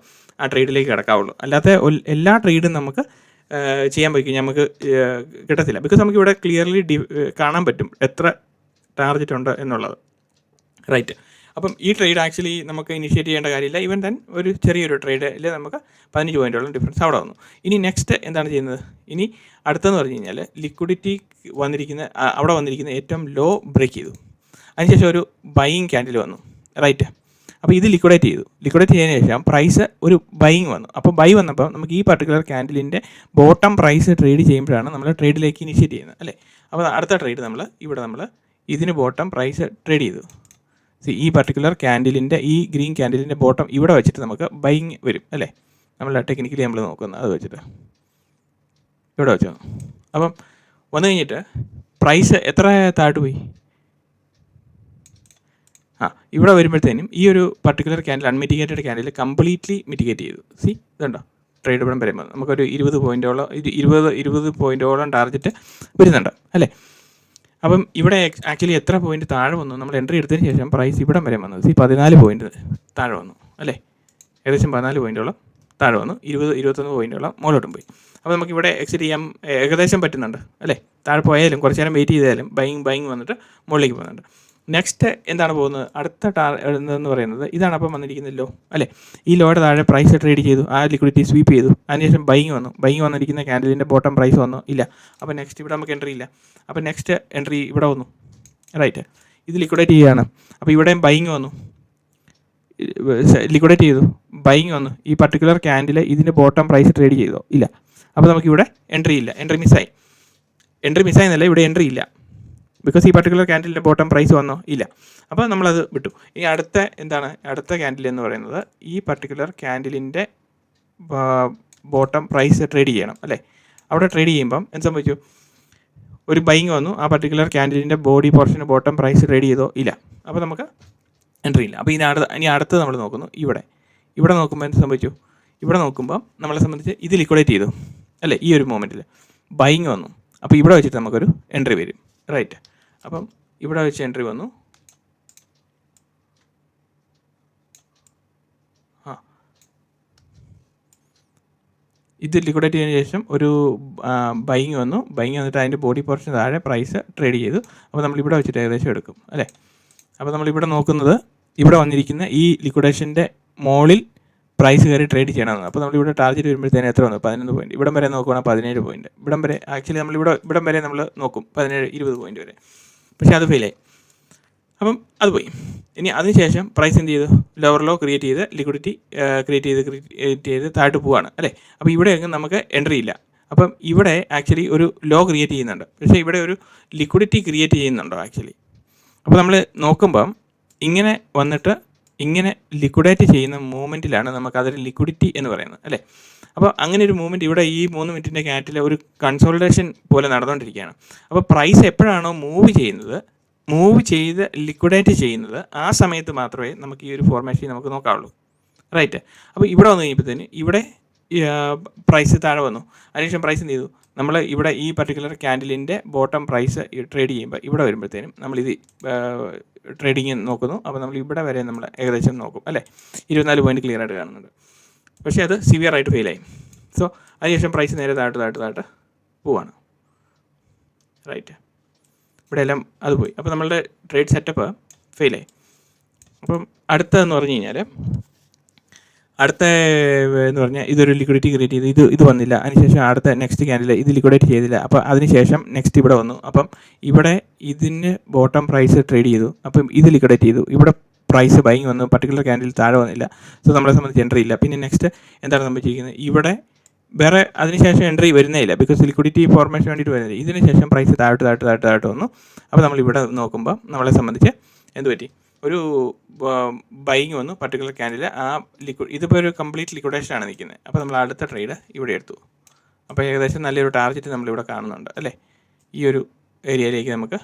ആ ട്രേഡിലേക്ക് കിടക്കാവുള്ളൂ. അല്ലാത്ത എല്ലാ ട്രേഡും നമുക്ക് ചെയ്യാൻ പറ്റും. നമുക്ക് ആ, കിട്ടത്തില്ല. ബിക്കോസ് നമുക്ക് ഇവിടെ ക്ലിയർലി ഡി കാണാൻ പറ്റും എത്ര ടാർജറ്റ് ഉണ്ട് എന്നുള്ളത്. റൈറ്റ് അപ്പം ഈ ട്രേഡ് ആക്ച്വലി നമുക്ക് ഇനിഷ്യേറ്റ് ചെയ്യേണ്ട കാര്യമില്ല. ഈവൻ തൻ ഒരു ചെറിയൊരു ട്രേഡിൽ നമുക്ക് പതിനഞ്ച് പോയിന്റോളം ഡിഫറൻസ് അവിടെ വന്നു. ഇനി നെക്സ്റ്റ് എന്താണ് ചെയ്യുന്നത്? ഇനി അടുത്തെന്ന് പറഞ്ഞു കഴിഞ്ഞാൽ ലിക്വിഡിറ്റി വന്നിരിക്കുന്ന അവിടെ വന്നിരിക്കുന്ന ഏറ്റവും ലോ ബ്രേക്ക് ചെയ്തു. അതിനുശേഷം ഒരു ബൈയിങ് ക്യാൻഡിൽ വന്നു. റൈറ്റ് അപ്പോൾ ഇത് ലിക്വിഡേറ്റ് ചെയ്തു. ലിക്വിഡേറ്റ് ചെയ്തതിന് ശേഷം പ്രൈസ് ഒരു ബൈങ് വന്നു. അപ്പോൾ ബൈ വന്നപ്പോൾ നമുക്ക് ഈ പർട്ടിക്കുലർ ക്യാൻഡിലിന്റെ ബോട്ടം പ്രൈസ് ട്രേഡ് ചെയ്യുമ്പോഴാണ് നമ്മൾ ട്രേഡിലേക്ക് ഇനിഷ്യേറ്റ് ചെയ്യുന്നത് അല്ലേ? അപ്പോൾ അടുത്ത ട്രേഡ് നമ്മൾ ഇവിടെ നമ്മൾ ഇതിന് ബോട്ടം പ്രൈസ് ട്രേഡ് ചെയ്തു. സി ഈ പർട്ടിക്കുലർ ക്യാൻഡിലിന്റെ ഈ ഗ്രീൻ ക്യാൻഡിലിന്റെ ബോട്ടം ഇവിടെ വെച്ചിട്ട് നമുക്ക് ബൈങ് വരും അല്ലേ? നമ്മൾ ടെക്നിക്കലി നമ്മൾ നോക്കുന്നത് അത് വെച്ചിട്ട്. ഇവിടെ വെച്ചു. അപ്പം വന്നു കഴിഞ്ഞിട്ട് പ്രൈസ് എത്ര താഴ്ത്തു പോയി? ആ ഇവിടെ വരുമ്പോഴത്തേനും ഈ ഒരു particular candle unmitigated candle completely mitigate ചെയ്തു. സി ഇതുണ്ടോ? ട്രേഡ് ഇവിടം വരുമ്പോൾ നമുക്കൊരു ഇരുപത് പോയിന്റോളം ഇരു- ഇരുപത് ഇരുപത് പോയിന്റോളം ടാർഗറ്റ് വരുന്നുണ്ട് അല്ലേ? അപ്പം ഇവിടെ ആക്ച്വലി എത്ര പോയിന്റ് താഴെ വന്നു? നമ്മൾ എൻട്രി എടുത്തതിന് ശേഷം പ്രൈസ് ഇവിടം വരെ വന്നത് സി പതിനാല് പോയിന്റ് താഴെ വന്നു അല്ലേ? ഏകദേശം പതിനാല് പോയിന്റോളം താഴെ വന്നു. ഇരുപത് ഇരുപത്തൊന്ന് പോയിന്റോളം മുകളിലോട്ടും പോയി. അപ്പോൾ നമുക്ക് ഇവിടെ എക്സിറ്റ് ചെയ്യാൻ ഏകദേശം പറ്റുന്നുണ്ട് അല്ലേ? താഴെ പോയാലും കുറച്ച് നേരം വെയിറ്റ് ചെയ്താലും ബൈങ് ബൈങ് വന്നിട്ട് മുകളിലേക്ക് പോകുന്നുണ്ട്. നെക്സ്റ്റ് എന്താണ് പോകുന്നത്? അടുത്ത ടാർ എന്ന് പറയുന്നത് ഇതാണ് അപ്പം വന്നിരിക്കുന്ന ലോ അല്ലേ? ഈ ലോയുടെ താഴെ പ്രൈസ് ട്രേഡ് ചെയ്തു ആ ലിക്വിഡിറ്റി സ്വീപ്പ് ചെയ്തു. അതിനുശേഷം ബൈങ് വന്നു. ബൈങ് വന്നിരിക്കുന്ന ക്യാൻഡിലിന്റെ ബോട്ടം പ്രൈസ് വന്നു. ഇല്ല. അപ്പോൾ നെക്സ്റ്റ് ഇവിടെ നമുക്ക് എൻട്രി ഇല്ല. അപ്പോൾ നെക്സ്റ്റ് എൻട്രി ഇവിടെ വന്നു. റൈറ്റ് ഇത് ലിക്വിഡേറ്റ് ചെയ്യുകയാണ് അപ്പോൾ ഇവിടെയും ബൈങ് വന്നു. ലിക്വിഡേറ്റ് ചെയ്തു. ബൈങ് വന്നു. ഈ പർട്ടിക്കുലർ ക്യാൻഡിൽ ഇതിന്റെ ബോട്ടം പ്രൈസ് ട്രേഡ് ചെയ്തോ? ഇല്ല. അപ്പോൾ നമുക്കിവിടെ എൻട്രി ഇല്ല. എൻട്രി മിസ്സായി എൻട്രി മിസ്സായി എന്നല്ല ഇവിടെ എൻട്രി ഇല്ല. ബിക്കോസ് ഈ പർട്ടിക്കുലർ ക്യാൻഡിലിന്റെ ബോട്ടം പ്രൈസ് വന്നോ? ഇല്ല. അപ്പോൾ നമ്മളത് വിട്ടു. ഇനി അടുത്ത എന്താണ്? അടുത്ത ക്യാൻഡിൽ എന്ന് പറയുന്നത് ഈ പർട്ടിക്കുലർ ക്യാൻഡിലിന്റെ ബോട്ടം പ്രൈസ് ട്രേഡ് ചെയ്യണം അല്ലേ? അവിടെ ട്രേഡ് ചെയ്യുമ്പം എന്ത് സംഭവിച്ചു? ഒരു ബൈങ് വന്നു. ആ പർട്ടിക്കുലർ ക്യാൻഡിലിന്റെ ബോഡി പോർഷന് ബോട്ടം പ്രൈസ് ട്രേഡ് ചെയ്തോ? ഇല്ല. അപ്പോൾ നമുക്ക് എൻട്രി ഇല്ല. അപ്പോൾ ഇനി അടുത്ത ഇനി അടുത്ത് നമ്മൾ നോക്കുന്നു. ഇവിടെ. ഇവിടെ നോക്കുമ്പോൾ എന്ത് സംഭവിച്ചു? ഇവിടെ നോക്കുമ്പോൾ നമ്മളെ സംബന്ധിച്ച് ഇത് ലിക്വിഡേറ്റ് ചെയ്തു. അല്ലേ? ഈ ഒരു മൊമെന്റിൽ ബൈങ് വന്നു. അപ്പോൾ ഇവിടെ വെച്ചിട്ട് നമുക്കൊരു എൻട്രി വരും. റൈറ്റ് അപ്പം ഇവിടെ വെച്ച് എൻട്രി വന്നു. ഇത് ലിക്വിഡേറ്റ് ചെയ്തതിന് ശേഷം ഒരു ബൈങ് വന്നു. ബൈങ് വന്നിട്ട് അതിന്റെ ബോഡി പോർഷൻ താഴെ പ്രൈസ് ട്രേഡ് ചെയ്തു. അപ്പോൾ നമ്മൾ ഇവിടെ വെച്ചിട്ട് ഏകദേശം എടുക്കും അല്ലേ? അപ്പോൾ നമ്മൾ ഇവിടെ നോക്കുന്നത് ഇവിടെ വന്നിരിക്കുന്ന ഈ ലിക്വിഡേഷന്റെ മോളിൽ പ്രൈസ് കയറി ട്രേഡ് ചെയ്യണമെന്ന് അപ്പോൾ നമ്മൾ ഇവിടെ ടാർജറ്റ് വരുമ്പോഴത്തേന് എത്ര വന്നു? പതിനൊന്ന് പോയിന്റ് ഇവിടം വരെ നോക്കുകയാണെങ്കിൽ പതിനേഴ് പോയിന്റ് ഇവിടം വരെ ആക്ച്വലി നമ്മൾ ഇവിടെ ഇവിടം വരെ നമ്മൾ നോക്കും പതിനേഴ് ഇരുപത് പോയിന്റ് വരെ. പക്ഷേ അത് ഫെയിലായി അപ്പം അത് പോയി. ഇനി അതിനുശേഷം പ്രൈസ് എന്ത് ചെയ്തു? ലോവർ ലോ ക്രിയേറ്റ് ചെയ്ത് ലിക്വിഡിറ്റി ക്രിയേറ്റ് ചെയ്ത് ക്രിയേറ്റ് ചെയ്ത് താഴ്ത്തു പോവാണ്. അല്ലേ? അപ്പോൾ ഇവിടെയൊന്നും നമുക്ക് എൻട്രി ഇല്ല. അപ്പം ഇവിടെ ആക്ച്വലി ഒരു ലോ ക്രിയേറ്റ് ചെയ്യുന്നുണ്ട്. പക്ഷേ ഇവിടെ ഒരു ലിക്വിഡിറ്റി ക്രിയേറ്റ് ചെയ്യുന്നുണ്ടോ ആക്ച്വലി അപ്പോൾ നമ്മൾ നോക്കുമ്പം ഇങ്ങനെ വന്നിട്ട് ഇങ്ങനെ ലിക്വിഡേറ്റ് ചെയ്യുന്ന മൂവ്മെന്റിലാണ് നമുക്ക് അതൊരു ലിക്വിഡിറ്റി എന്ന് പറയുന്നത് അല്ലേ? അപ്പോൾ അങ്ങനെ ഒരു മൂവ്മെന്റ് ഇവിടെ ഈ മൂന്ന് മിനിറ്റിന്റെ ക്യാറ്റിൽ ഒരു കൺസോൾട്ടേഷൻ പോലെ നടന്നുകൊണ്ടിരിക്കുകയാണ്. അപ്പോൾ പ്രൈസ് എപ്പോഴാണോ മൂവ് ചെയ്യുന്നത് മൂവ് ചെയ്ത് ലിക്വിഡേറ്റ് ചെയ്യുന്നത് ആ സമയത്ത് മാത്രമേ നമുക്ക് ഈ ഒരു ഫോർമാറ്റി നമുക്ക് നോക്കാവുള്ളൂ. റൈറ്റ് അപ്പോൾ ഇവിടെ വന്നു കഴിയുമ്പോഴത്തേന് ഇവിടെ പ്രൈസ് താഴെ വന്നു. അതിനുശേഷം പ്രൈസ് എന്ത് ചെയ്തു? നമ്മൾ ഇവിടെ ഈ പർട്ടിക്കുലർ ക്യാൻഡിലിന്റെ ബോട്ടം പ്രൈസ് ട്രേഡ് ചെയ്യുമ്പോൾ ഇവിടെ വരുമ്പോഴത്തേനും നമ്മളിത് ട്രേഡിങ് നോക്കുന്നു. അപ്പോൾ നമ്മൾ ഇവിടെ വരെ നമ്മൾ ഏകദേശം നോക്കും അല്ലേ? ഇരുപത്തിനാല് പോയിന്റ് ക്ലിയർ ആയിട്ട് കാണുന്നുണ്ട്. പക്ഷേ അത് സിവിയർ ആയിട്ട് ഫെയിലായി സോ അതിനുശേഷം പ്രൈസ് നേരെ താഴ്ത്ത് താഴ്ത്ത് താഴ്ത്ത് പോവാണ്. റൈറ്റ് ഇവിടെ എല്ലാം അത് പോയി. അപ്പോൾ നമ്മളുടെ ട്രേഡ് സെറ്റപ്പ് ഫെയിലായി അപ്പം അടുത്തതെന്ന് പറഞ്ഞു കഴിഞ്ഞാൽ അടുത്ത എന്ന് പറഞ്ഞാൽ ഇതൊരു ലിക്വിഡിറ്റി ക്രിയേറ്റ് ചെയ്ത് ഇത് ഇത് വന്നില്ല. അതിനുശേഷം അടുത്ത നെക്സ്റ്റ് ക്യാൻഡിൽ ഇത് ലിക്വിഡേറ്റ് ചെയ്തില്ല. അപ്പോൾ അതിനുശേഷം നെക്സ്റ്റ് ഇവിടെ വന്നു. അപ്പം ഇവിടെ ഇതിന് ബോട്ടം പ്രൈസ് ട്രേഡ് ചെയ്തു. അപ്പം ഇത് ലിക്വിഡേറ്റ് ചെയ്തു. ഇവിടെ പ്രൈസ് ബൈങ് വന്നു. പർട്ടിക്കുലർ ക്യാൻഡിൽ താഴെ വന്നില്ല. സോ നമ്മളെ സംബന്ധിച്ച് എൻട്രി ഇല്ല. പിന്നെ നെക്സ്റ്റ് എന്താണ് സംഭവിച്ചിരിക്കുന്നത്? ഇവിടെ വേറെ അതിനുശേഷം എൻട്രി വരുന്നേ ഇല്ല. ബിക്കോസ് ലിക്വിഡിറ്റി ഫോർമേഷൻ വേണ്ടിയിട്ട് വരുന്നില്ല. ഇതിനുശേഷം പ്രൈസ് താഴോട്ട് താഴോട്ട് താഴോട്ട് താഴോട്ട് വന്നു. അപ്പോൾ നമ്മൾ ഇവിടെ നോക്കുമ്പോൾ നമ്മളെ സംബന്ധിച്ച് എന്ത് പറ്റി? ഒരു ബൈങ് വന്നു പർട്ടിക്കുലർ ക്യാൻഡിൽ ആ ലിക്വിഡ് ഇതിപ്പോൾ ഒരു കംപ്ലീറ്റ് ലിക്വിഡേഷൻ ആണ് നിൽക്കുന്നത് അപ്പോൾ നമ്മൾ അടുത്ത ട്രേഡ് ഇവിടെ എടുത്തു. അപ്പോൾ ഏകദേശം നല്ലൊരു ടാർജറ്റ് നമ്മളിവിടെ കാണുന്നുണ്ട് അല്ലേ? ഈ ഒരു ഏരിയയിലേക്ക് നമുക്ക്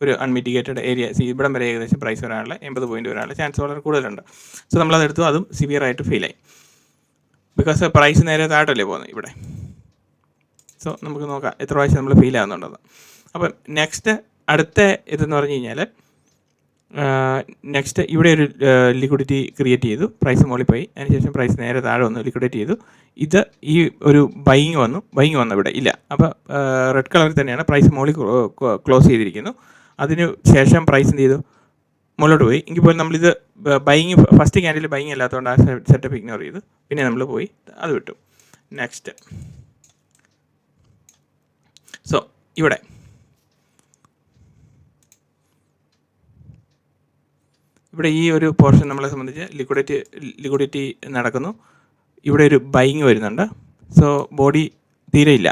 ഒരു അൺമിറ്റിഗേറ്റഡ് ഏരിയ സി ഇവിടം വരെ ഏകദേശം പ്രൈസ് വരാനുള്ള എൺപത് പോയിന്റ് വരാനുള്ള ചാൻസ് വളരെ കൂടുതലുണ്ട്. സോ നമ്മളത് എടുത്തു അതും സിവിയർ ആയിട്ട് ആയി. ബിക്കോസ് പ്രൈസ് നേരെ താഴോട്ടല്ലേ പോകുന്നത് ഇവിടെ? സോ നമുക്ക് നോക്കാം എത്ര പ്രാവശ്യം നമ്മൾ ഫീൽ ആകുന്നുണ്ടെന്ന് അപ്പം നെക്സ്റ്റ് അടുത്ത ഇതെന്ന് പറഞ്ഞു കഴിഞ്ഞാൽ നെക്സ്റ്റ് ഇവിടെ ഒരു ലിക്വിഡിറ്റി ക്രിയേറ്റ് ചെയ്തു. പ്രൈസ് മുകളിൽ പോയി അതിനുശേഷം പ്രൈസ് നേരെ താഴെ വന്നു. ലിക്വിഡേറ്റ് ചെയ്തു. ഇത് ഈ ഒരു ബൈങ് വന്നു. ബൈങ് വന്നു ഇവിടെ ഇല്ല അപ്പോൾ റെഡ് കളറിൽ തന്നെയാണ് പ്രൈസ് മുകളിൽ ക്ലോസ് ചെയ്തിരിക്കുന്നു. അതിന് ശേഷം പ്രൈസ് എന്ത് ചെയ്തു? മുകളിലോട്ട് പോയി. എങ്കിൽ പോലും നമ്മളിത് ബൈങ് ഫസ്റ്റ് ക്യാൻഡിൽ ബൈങ് അല്ലാത്തതുകൊണ്ട് ആ സെറ്റപ്പ് ഇഗ്നോർ ചെയ്തു. പിന്നെ നമ്മൾ പോയി. അത് വിട്ടു. നെക്സ്റ്റ് സോ ഇവിടെ. ഇവിടെ ഈ ഒരു പോർഷൻ നമ്മളെ സംബന്ധിച്ച് ലിക്വിഡിറ്റി ലിക്വിഡിറ്റി നടക്കുന്നു. ഇവിടെ ഒരു ബൈങ് വരുന്നുണ്ട്. സോ ബോഡി തീരെ ഇല്ല.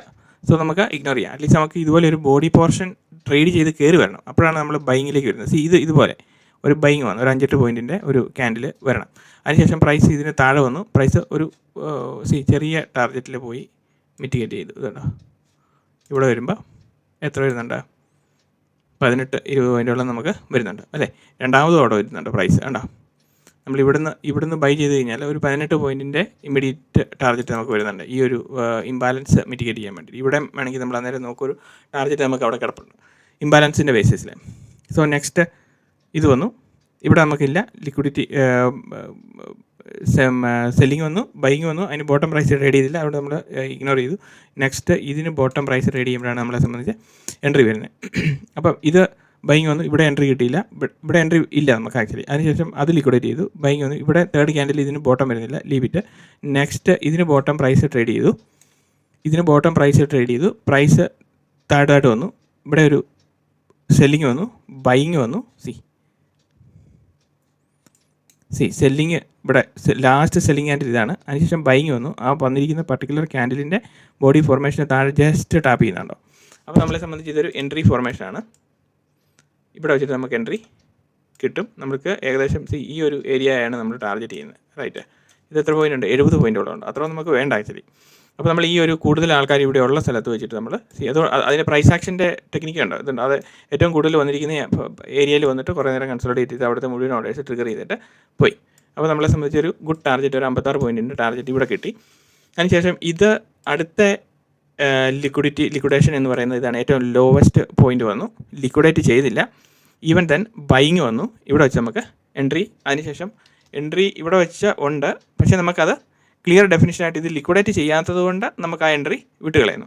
സോ നമുക്ക് ഇഗ്നോർ ചെയ്യാം. അറ്റ്ലീസ്റ്റ് നമുക്ക് ഇതുപോലെ ഒരു ബോഡി പോർഷൻ ട്രേഡ് ചെയ്ത് കയറി വരണം. അപ്പോഴാണ് നമ്മൾ ബൈങ്ങിലേക്ക് വരുന്നത്. സി ഇത് ഇതുപോലെ ഒരു ബൈങ് വന്നു. ഒരു അഞ്ചെട്ട് പോയിന്റിന്റെ ഒരു ക്യാൻഡിൽ വരണം. അതിനുശേഷം പ്രൈസ് ഇതിന് താഴെ വന്നു. പ്രൈസ് ഒരു സി ചെറിയ ടാർഗറ്റിൽ പോയി മിറ്റിഗേറ്റ് ചെയ്തു. ഇതുണ്ടോ? ഇവിടെ വരുമ്പോൾ എത്ര വരുന്നുണ്ട്? പതിനെട്ട് ഇരുപത് പോയിന്റോളം നമുക്ക് വരുന്നുണ്ട് അല്ലേ? രണ്ടാമതും അവിടെ വരുന്നുണ്ട് പ്രൈസ് കണ്ടോ? നമ്മൾ ഇവിടുന്ന് ഇവിടുന്ന് ബൈ ചെയ്ത് കഴിഞ്ഞാൽ ഒരു പതിനെട്ട് പോയിന്റിന്റെ ഇമ്മീഡിയറ്റ് ടാർഗറ്റ് നമുക്ക് വരുന്നുണ്ട്. ഈ ഒരു ഇംബാലൻസ് മിറ്റിഗേറ്റ് ചെയ്യാൻ വേണ്ടി ഇവിടെ വേണമെങ്കിൽ നമ്മൾ അന്നേരം നോക്കൊരു ടാർഗറ്റ് നമുക്ക് അവിടെ കിടപ്പുണ്ട്. ഇംബാലൻസിന്റെ ബേസിസിൽ സോ നെക്സ്റ്റ് ഇത് വന്നു. ഇവിടെ നമുക്കില്ല ലിക്വിഡിറ്റി സെല്ലിങ് വന്നു ബൈങ് വന്നു അതിന് ബോട്ടം പ്രൈസ് റെഡി ചെയ്തില്ല. അതുകൊണ്ട് നമ്മൾ ഇഗ്നോർ ചെയ്തു. നെക്സ്റ്റ് ഇതിന് ബോട്ടം പ്രൈസ് റെഡി ചെയ്യുമ്പോഴാണ് നമ്മളെ സംബന്ധിച്ച് എൻട്രി വരുന്നത്. അപ്പം ഇത് ബൈങ് വന്നു ഇവിടെ എൻട്രി കിട്ടിയില്ല. ഇവ- ഇവിടെ എൻട്രി ഇല്ല നമുക്ക് ആക്ച്വലി അതിനുശേഷം അത് ലിക്വിഡേറ്റ് ചെയ്തു ബൈങ് വന്നു. ഇവിടെ തേർഡ് ക്യാൻഡിൽ ഇതിന് ബോട്ടം വരുന്നില്ല ലീവിറ്റ് നെക്സ്റ്റ് ഇതിന് ബോട്ടം പ്രൈസ് ട്രേഡ് ചെയ്തു. ഇതിന് ബോട്ടം പ്രൈസ് ട്രേഡ് ചെയ്തു. പ്രൈസ് താഴോട്ട് വന്നു. ഇവിടെ ഒരു സെല്ലിങ് വന്നു ബൈങ് വന്നു. സി സി സെല്ലിങ് ഇവിടെ ലാസ്റ്റ് സെല്ലിങ് ക്യാൻഡിൽ ഇതാണ്. അതിനുശേഷം ബൈങ് വന്നു. ആ വന്നിരിക്കുന്ന പർട്ടിക്കുലർ ക്യാൻഡിലിന്റെ ബോഡി ഫോർമേഷന് താഴെ ജസ്റ്റ് ടാപ്പ് ചെയ്യുന്നുണ്ടോ? അപ്പോൾ നമ്മളെ സംബന്ധിച്ച് ഇതൊരു എൻട്രി ഫോർമേഷനാണ് ഇവിടെ വെച്ചിട്ട് നമുക്ക് എൻട്രി കിട്ടും. നമുക്ക് ഏകദേശം സി ഈ ഒരു ഏരിയയാണ് നമ്മൾ ടാർഗറ്റ് ചെയ്യുന്നത്. റൈറ്റ് ഇത് എത്ര പോയിന്റ് ഉണ്ട്? എഴുപത് പോയിന്റോളം ഉണ്ട് അത്രയും നമുക്ക് വേണ്ട ആക്ച്വലി അപ്പോൾ നമ്മൾ ഈ ഒരു കൂടുതൽ ആൾക്കാർ ഇവിടെ ഉള്ള സ്ഥലത്ത് വെച്ചിട്ട് നമ്മൾ അത് അതിന് പ്രൈസ് ആക്ഷന്റെ ടെക്നിക്ക് ഉണ്ട് ഇതുണ്ട്. അത് ഏറ്റവും കൂടുതൽ വന്നിരിക്കുന്ന ഏരിയയിൽ വന്നിട്ട് കുറേ നേരം കൺസൾട്ട് ചെയ്തിട്ട് അവിടുത്തെ മുഴുവൻ ഓർഡേഴ്സ് ട്രിഗർ ചെയ്തിട്ട് പോയി. അപ്പോൾ നമ്മളെ സംബന്ധിച്ച് ഒരു ഗുഡ് ടാർജറ്റ് ഒരു അമ്പത്താറ് പോയിന്റിന്റെ ടാർജറ്റ് ഇവിടെ കിട്ടി. അതിനുശേഷം ഇത് അടുത്ത ലിക്വിഡിറ്റി ലിക്വിഡേഷൻ എന്ന് പറയുന്നത് ഇതാണ്. ഏറ്റവും ലോവസ്റ്റ് പോയിന്റ് വന്നു. ലിക്വിഡേറ്റ് ചെയ്തില്ല. ഈവൻ ദെൻ ബൈങ് വന്നു. ഇവിടെ വെച്ച് നമുക്ക് എൻട്രി അതിനുശേഷം എൻട്രി ഇവിടെ വെച്ച് ഉണ്ട്. പക്ഷേ നമുക്കത് ക്ലിയർ ഡെഫിനിഷനായിട്ട് ഇത് ലിക്വിഡേറ്റ് ചെയ്യാത്തത് കൊണ്ട് നമുക്ക് ആ എൻട്രി വിട്ട് കളയുന്നു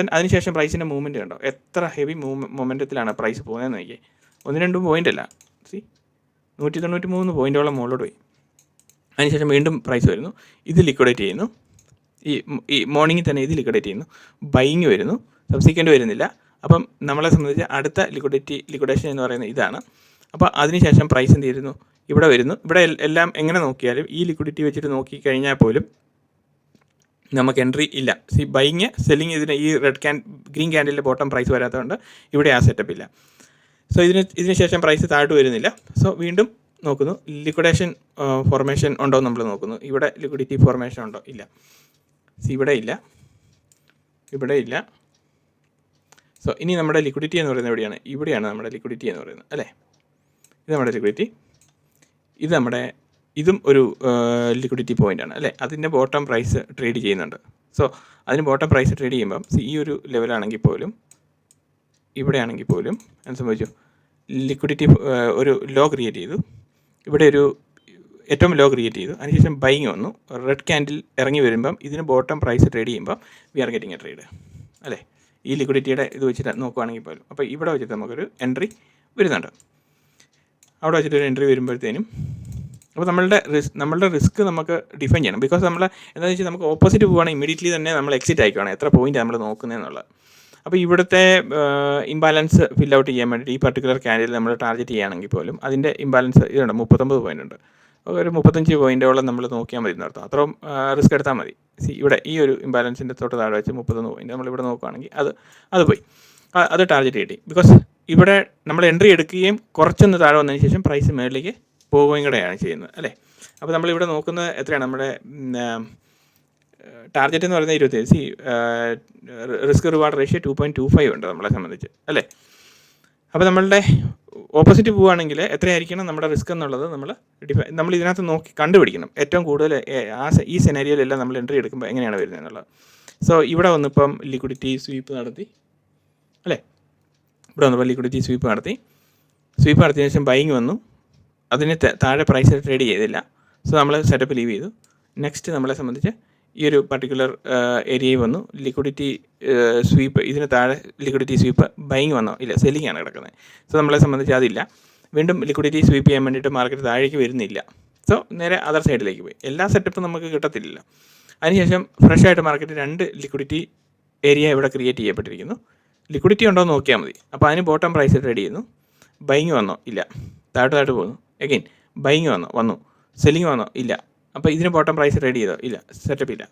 തന്നെ അതിനുശേഷം പ്രൈസിന്റെ മൂവ്മെന്റ് കണ്ടോ? എത്ര ഹെവി മൂവ് മൊമെന്റത്തിലാണ് പ്രൈസ് പോകുന്നതെന്ന് നോക്കിയേ. ഒന്ന് രണ്ടും പോയിന്റ് അല്ല. സി നൂറ്റി തൊണ്ണൂറ്റി മൂന്ന് പോയിന്റോളം മുകളിലോട്ട് പോയി. അതിനുശേഷം വീണ്ടും പ്രൈസ് വരുന്നു. ഇത് ലിക്വിഡേറ്റ് ചെയ്യുന്നു. ഈ ഈ മോർണിംഗിൽ തന്നെ ഇത് ലിക്വിഡേറ്റ് ചെയ്യുന്നു. ബൈങ് വരുന്നു. സബ്സിക്വന്റ് വരുന്നില്ല. അപ്പം നമ്മളെ സംബന്ധിച്ച് അടുത്ത ലിക്വിഡിറ്റി ലിക്വിഡേഷൻ എന്ന് പറയുന്നത് ഇതാണ്. അപ്പോൾ അതിനുശേഷം പ്രൈസ് എന്ത് ചെയ്യുന്നു? ഇവിടെ വരുന്നു. ഇവിടെ എല്ലാം എങ്ങനെ നോക്കിയാലും ഈ ലിക്വിഡിറ്റി വെച്ചിട്ട് നോക്കി കഴിഞ്ഞാൽ പോലും നമുക്ക് എൻട്രി ഇല്ല. സി ബൈങ് സെല്ലിങ് ഇതിന് ഈ റെഡ് ക്യാൻ ഗ്രീൻ ക്യാൻഡിലെ ബോട്ടം പ്രൈസ് വരാത്തതുകൊണ്ട് ഇവിടെ ആ സെറ്റപ്പ് ഇല്ല. സോ ഇതിന് ഇതിന് ശേഷം പ്രൈസ് താഴ്ത്തു വരുന്നില്ല. സോ വീണ്ടും നോക്കുന്നു. ലിക്വിഡേഷൻ ഫോർമേഷൻ ഉണ്ടോ നമ്മൾ നോക്കുന്നു. ഇവിടെ ലിക്വിഡിറ്റി ഫോർമേഷൻ ഉണ്ടോ? ഇല്ല. സി ഇവിടെ ഇല്ല. ഇവിടെ ഇല്ല. സോ ഇനി നമ്മുടെ ലിക്വിഡിറ്റി എന്ന് പറയുന്നത് എവിടെയാണ്? ഇവിടെയാണ് നമ്മുടെ ലിക്വിഡിറ്റി എന്ന് പറയുന്നത്. അല്ലേ? ഇത് നമ്മുടെ ലിക്വിഡിറ്റി ഇത് നമ്മുടെ ഇതും ഒരു ലിക്വിഡിറ്റി പോയിന്റ് ആണ് അല്ലേ? അതിന്റെ ബോട്ടം പ്രൈസ് ട്രേഡ് ചെയ്യുന്നുണ്ട്. സോ അതിന് ബോട്ടം പ്രൈസ് ട്രേഡ് ചെയ്യുമ്പം ഈ ഒരു ലെവലാണെങ്കിൽ പോലും ഇവിടെ ആണെങ്കിൽ പോലും എന്ത് സംഭവിച്ചു? ലിക്വിഡിറ്റി ഒരു ലോ ക്രിയേറ്റ് ചെയ്തു. ഇവിടെ ഒരു ഏറ്റവും ലോ ക്രിയേറ്റ് ചെയ്തു. അതിനുശേഷം ബൈങ് വന്നു. റെഡ് ക്യാൻഡിൽ ഇറങ്ങി വരുമ്പം ഇതിന് ബോട്ടം പ്രൈസ് ട്രേഡ് ചെയ്യുമ്പം we are getting a trade അല്ലേ? ഈ ലിക്വിഡിറ്റിയുടെ ഇത് വെച്ചിട്ട് നോക്കുവാണെങ്കിൽ പോലും. അപ്പോൾ ഇവിടെ വെച്ചിട്ട് നമുക്കൊരു എൻട്രി വരുന്നുണ്ട്. അവിടെ വെച്ചിട്ട് ഒരു എൻട്രി വരുമ്പോഴത്തേനും അപ്പോൾ നമ്മളുടെ റിസ്ക് നമ്മളുടെ റിസ്ക് നമുക്ക് ഡിഫൈൻ ചെയ്യണം. ബിക്കോസ് നമ്മൾ എന്താണെന്ന് വെച്ചാൽ നമുക്ക് ഓപ്പോസിറ്റ് പോവുകയാണെങ്കിൽ ഇമീഡിയറ്റ്ലി തന്നെ നമ്മൾ എക്സിറ്റ് ആയിക്കോണം എത്ര പോയിന്റ് നമ്മൾ നോക്കുന്നതെന്നുള്ളത് അപ്പോൾ ഇവിടുത്തെ ഇംബാലൻസ് ഫിൽ ഔട്ട് ചെയ്യാൻ വേണ്ടി ഈ പർട്ടിക്കുലർ ക്യാൻഡിൽ നമ്മൾ ടാർഗറ്റ് ചെയ്യുകയാണെങ്കിൽ പോലും അതിന്റെ ഇംബാലൻസ് ഇതുണ്ട്. മുപ്പത്തൊമ്പത് പോയിന്റ് ഉണ്ട്. ഒരു മുപ്പത്തഞ്ച് പോയിന്റോളം നമ്മൾ നോക്കിയാൽ മതി എന്നർത്ഥം. അത്രയും റിസ്ക് എടുത്താൽ മതി. സി ഇവിടെ ഈ ഒരു ഇംബാലൻസിന്റെ തൊട്ട് താഴെ വെച്ച് മുപ്പത്തൊന്ന് പോയിന്റ് നമ്മളിവിടെ നോക്കുകയാണെങ്കിൽ അത് അത് പോയി. അത് ടാർഗറ്റ് കിട്ടി. ബിക്കോസ് ഇവിടെ നമ്മൾ എൻട്രി എടുക്കുകയും കുറച്ചൊന്ന് താഴെ വന്നതിന് ശേഷം പ്രൈസ് മേളിലേക്ക് പോവുകയും കൂടെയാണ് ചെയ്യുന്നത് അല്ലേ? അപ്പോൾ നമ്മളിവിടെ നോക്കുന്നത് എത്രയാണ്? നമ്മുടെ ടാർഗറ്റ് എന്ന് പറയുന്നത് ഇരുപത്തി see risk reward ratio two point two five ഉണ്ട് നമ്മളെ സംബന്ധിച്ച് അല്ലേ? അപ്പോൾ നമ്മളുടെ ഓപ്പോസിറ്റ് പോവുകയാണെങ്കിൽ എത്രയായിരിക്കണം നമ്മുടെ റിസ്ക് എന്നുള്ളത് നമ്മൾ ഡിഫൈ നമ്മൾ ഇതിനകത്ത് നോക്കി കണ്ടുപിടിക്കണം. ഏറ്റവും കൂടുതൽ ആ ഈ സെനാരിയോയിലെല്ലാം നമ്മൾ എൻട്രി എടുക്കുമ്പോൾ എങ്ങനെയാണ് വരുന്നത് എന്നുള്ളത്. സോ ഇവിടെ വന്നിപ്പം ലിക്വിഡിറ്റി സ്വീപ്പ് നടത്തി അല്ലേ? ഇവിടെ വന്ന് ലിക്വിഡിറ്റി സ്വീപ്പ് നടത്തി. സ്വീപ്പ് നടത്തിയ ശേഷം ബൈങ് വന്നു. അതിന് താഴെ പ്രൈസ് ട്രേഡ് ചെയ്തില്ല. സോ നമ്മൾ സെറ്റപ്പ് ലീവ് ചെയ്തു. നെക്സ്റ്റ് നമ്മളെ സംബന്ധിച്ച് ഈ ഒരു പർട്ടിക്കുലർ ഏരിയയിൽ വന്നു. ലിക്വിഡിറ്റി സ്വീപ്പ് ഇതിന് താഴെ ലിക്വിഡിറ്റി സ്വീപ്പ് ബൈങ് വന്നോ. ഇല്ല സെല്ലിംഗ് ആണ് കിടക്കുന്നത്. സോ നമ്മളെ സംബന്ധിച്ച് അതില്ല. വീണ്ടും ലിക്വിഡിറ്റി സ്വീപ്പ് ചെയ്യാൻ വേണ്ടിയിട്ട് മാർക്കറ്റ് താഴേക്ക് വരുന്നില്ല. സോ നേരെ അതർ സൈഡിലേക്ക് പോയി. എല്ലാ സെറ്റപ്പും നമുക്ക് കിട്ടത്തില്ല അതിനുശേഷം ഫ്രഷ് ആയിട്ട് മാർക്കറ്റ് രണ്ട് ലിക്വിഡിറ്റി ഏരിയ ഇവിടെ ക്രിയേറ്റ് ചെയ്യപ്പെട്ടിരിക്കുന്നു. ലിക്വിഡിറ്റി ഉണ്ടോ എന്ന് നോക്കിയാൽ മതി. അപ്പോൾ അതിന് ബോട്ടം പ്രൈസ് ട്രേഡ് ചെയ്യുന്നു. ബൈങ് വന്നോ? ഇല്ല. താഴോട്ട് താഴോട്ട് പോകുന്നു. എഗെയിൻ ബൈങ് വന്നോ? വന്നു. സെല്ലിങ് വന്നോ? ഇല്ല. അപ്പോൾ ഇതിന് ബോട്ടം പ്രൈസ് ട്രേഡ് ചെയ്തോ? ഇല്ല. സെറ്റപ്പ് ഇല്ല.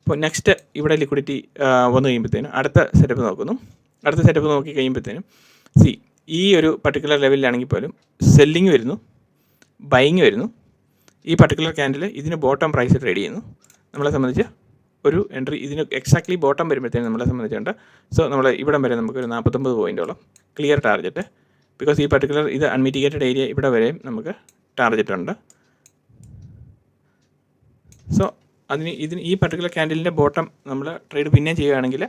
അപ്പോൾ നെക്സ്റ്റ് ഇവിടെ ലിക്വിഡിറ്റി വന്നു കഴിയുമ്പോഴത്തേനും അടുത്ത സെറ്റപ്പ് നോക്കുന്നു. അടുത്ത സെറ്റപ്പ് നോക്കി കഴിയുമ്പോഴത്തേനും സി ഈ ഒരു പർട്ടിക്കുലർ ലെവലിലാണെങ്കിൽ പോലും സെല്ലിങ് വരുന്നു. ബൈങ് വരുന്നു. ഈ പർട്ടിക്കുലർ ക്യാൻഡിൽ ഇതിന് ബോട്ടം പ്രൈസ് ട്രേഡ് ചെയ്യുന്നു. നമ്മളെ സംബന്ധിച്ച് ഒരു എൻട്രി ഇതിന് എക്സാക്ട്ലി ബോട്ടം വരുമ്പോഴത്തേനും നമ്മളെ സംബന്ധിച്ചുണ്ട് സോ നമ്മൾ ഇവിടം വരെ നമുക്ക് ഒരു നാൽപ്പത്തൊമ്പത് പോയിന്റോളം ക്ലിയർ ടാർജറ്റ് ബിക്കോസ് ഈ പർട്ടിക്കുലർ ഇത് അൺമിറ്റിഗേറ്റഡ് ഏരിയ ഇവിടെ വരെ നമുക്ക് ടാർഗറ്റ് ഉണ്ട്. സോ അതിന് ഇതിന് ഈ പർട്ടിക്കുലർ ക്യാൻഡിലിന്റെ ബോട്ടം നമ്മൾ ട്രേഡ് പിന്നെ ചെയ്യുകയാണെങ്കിൽ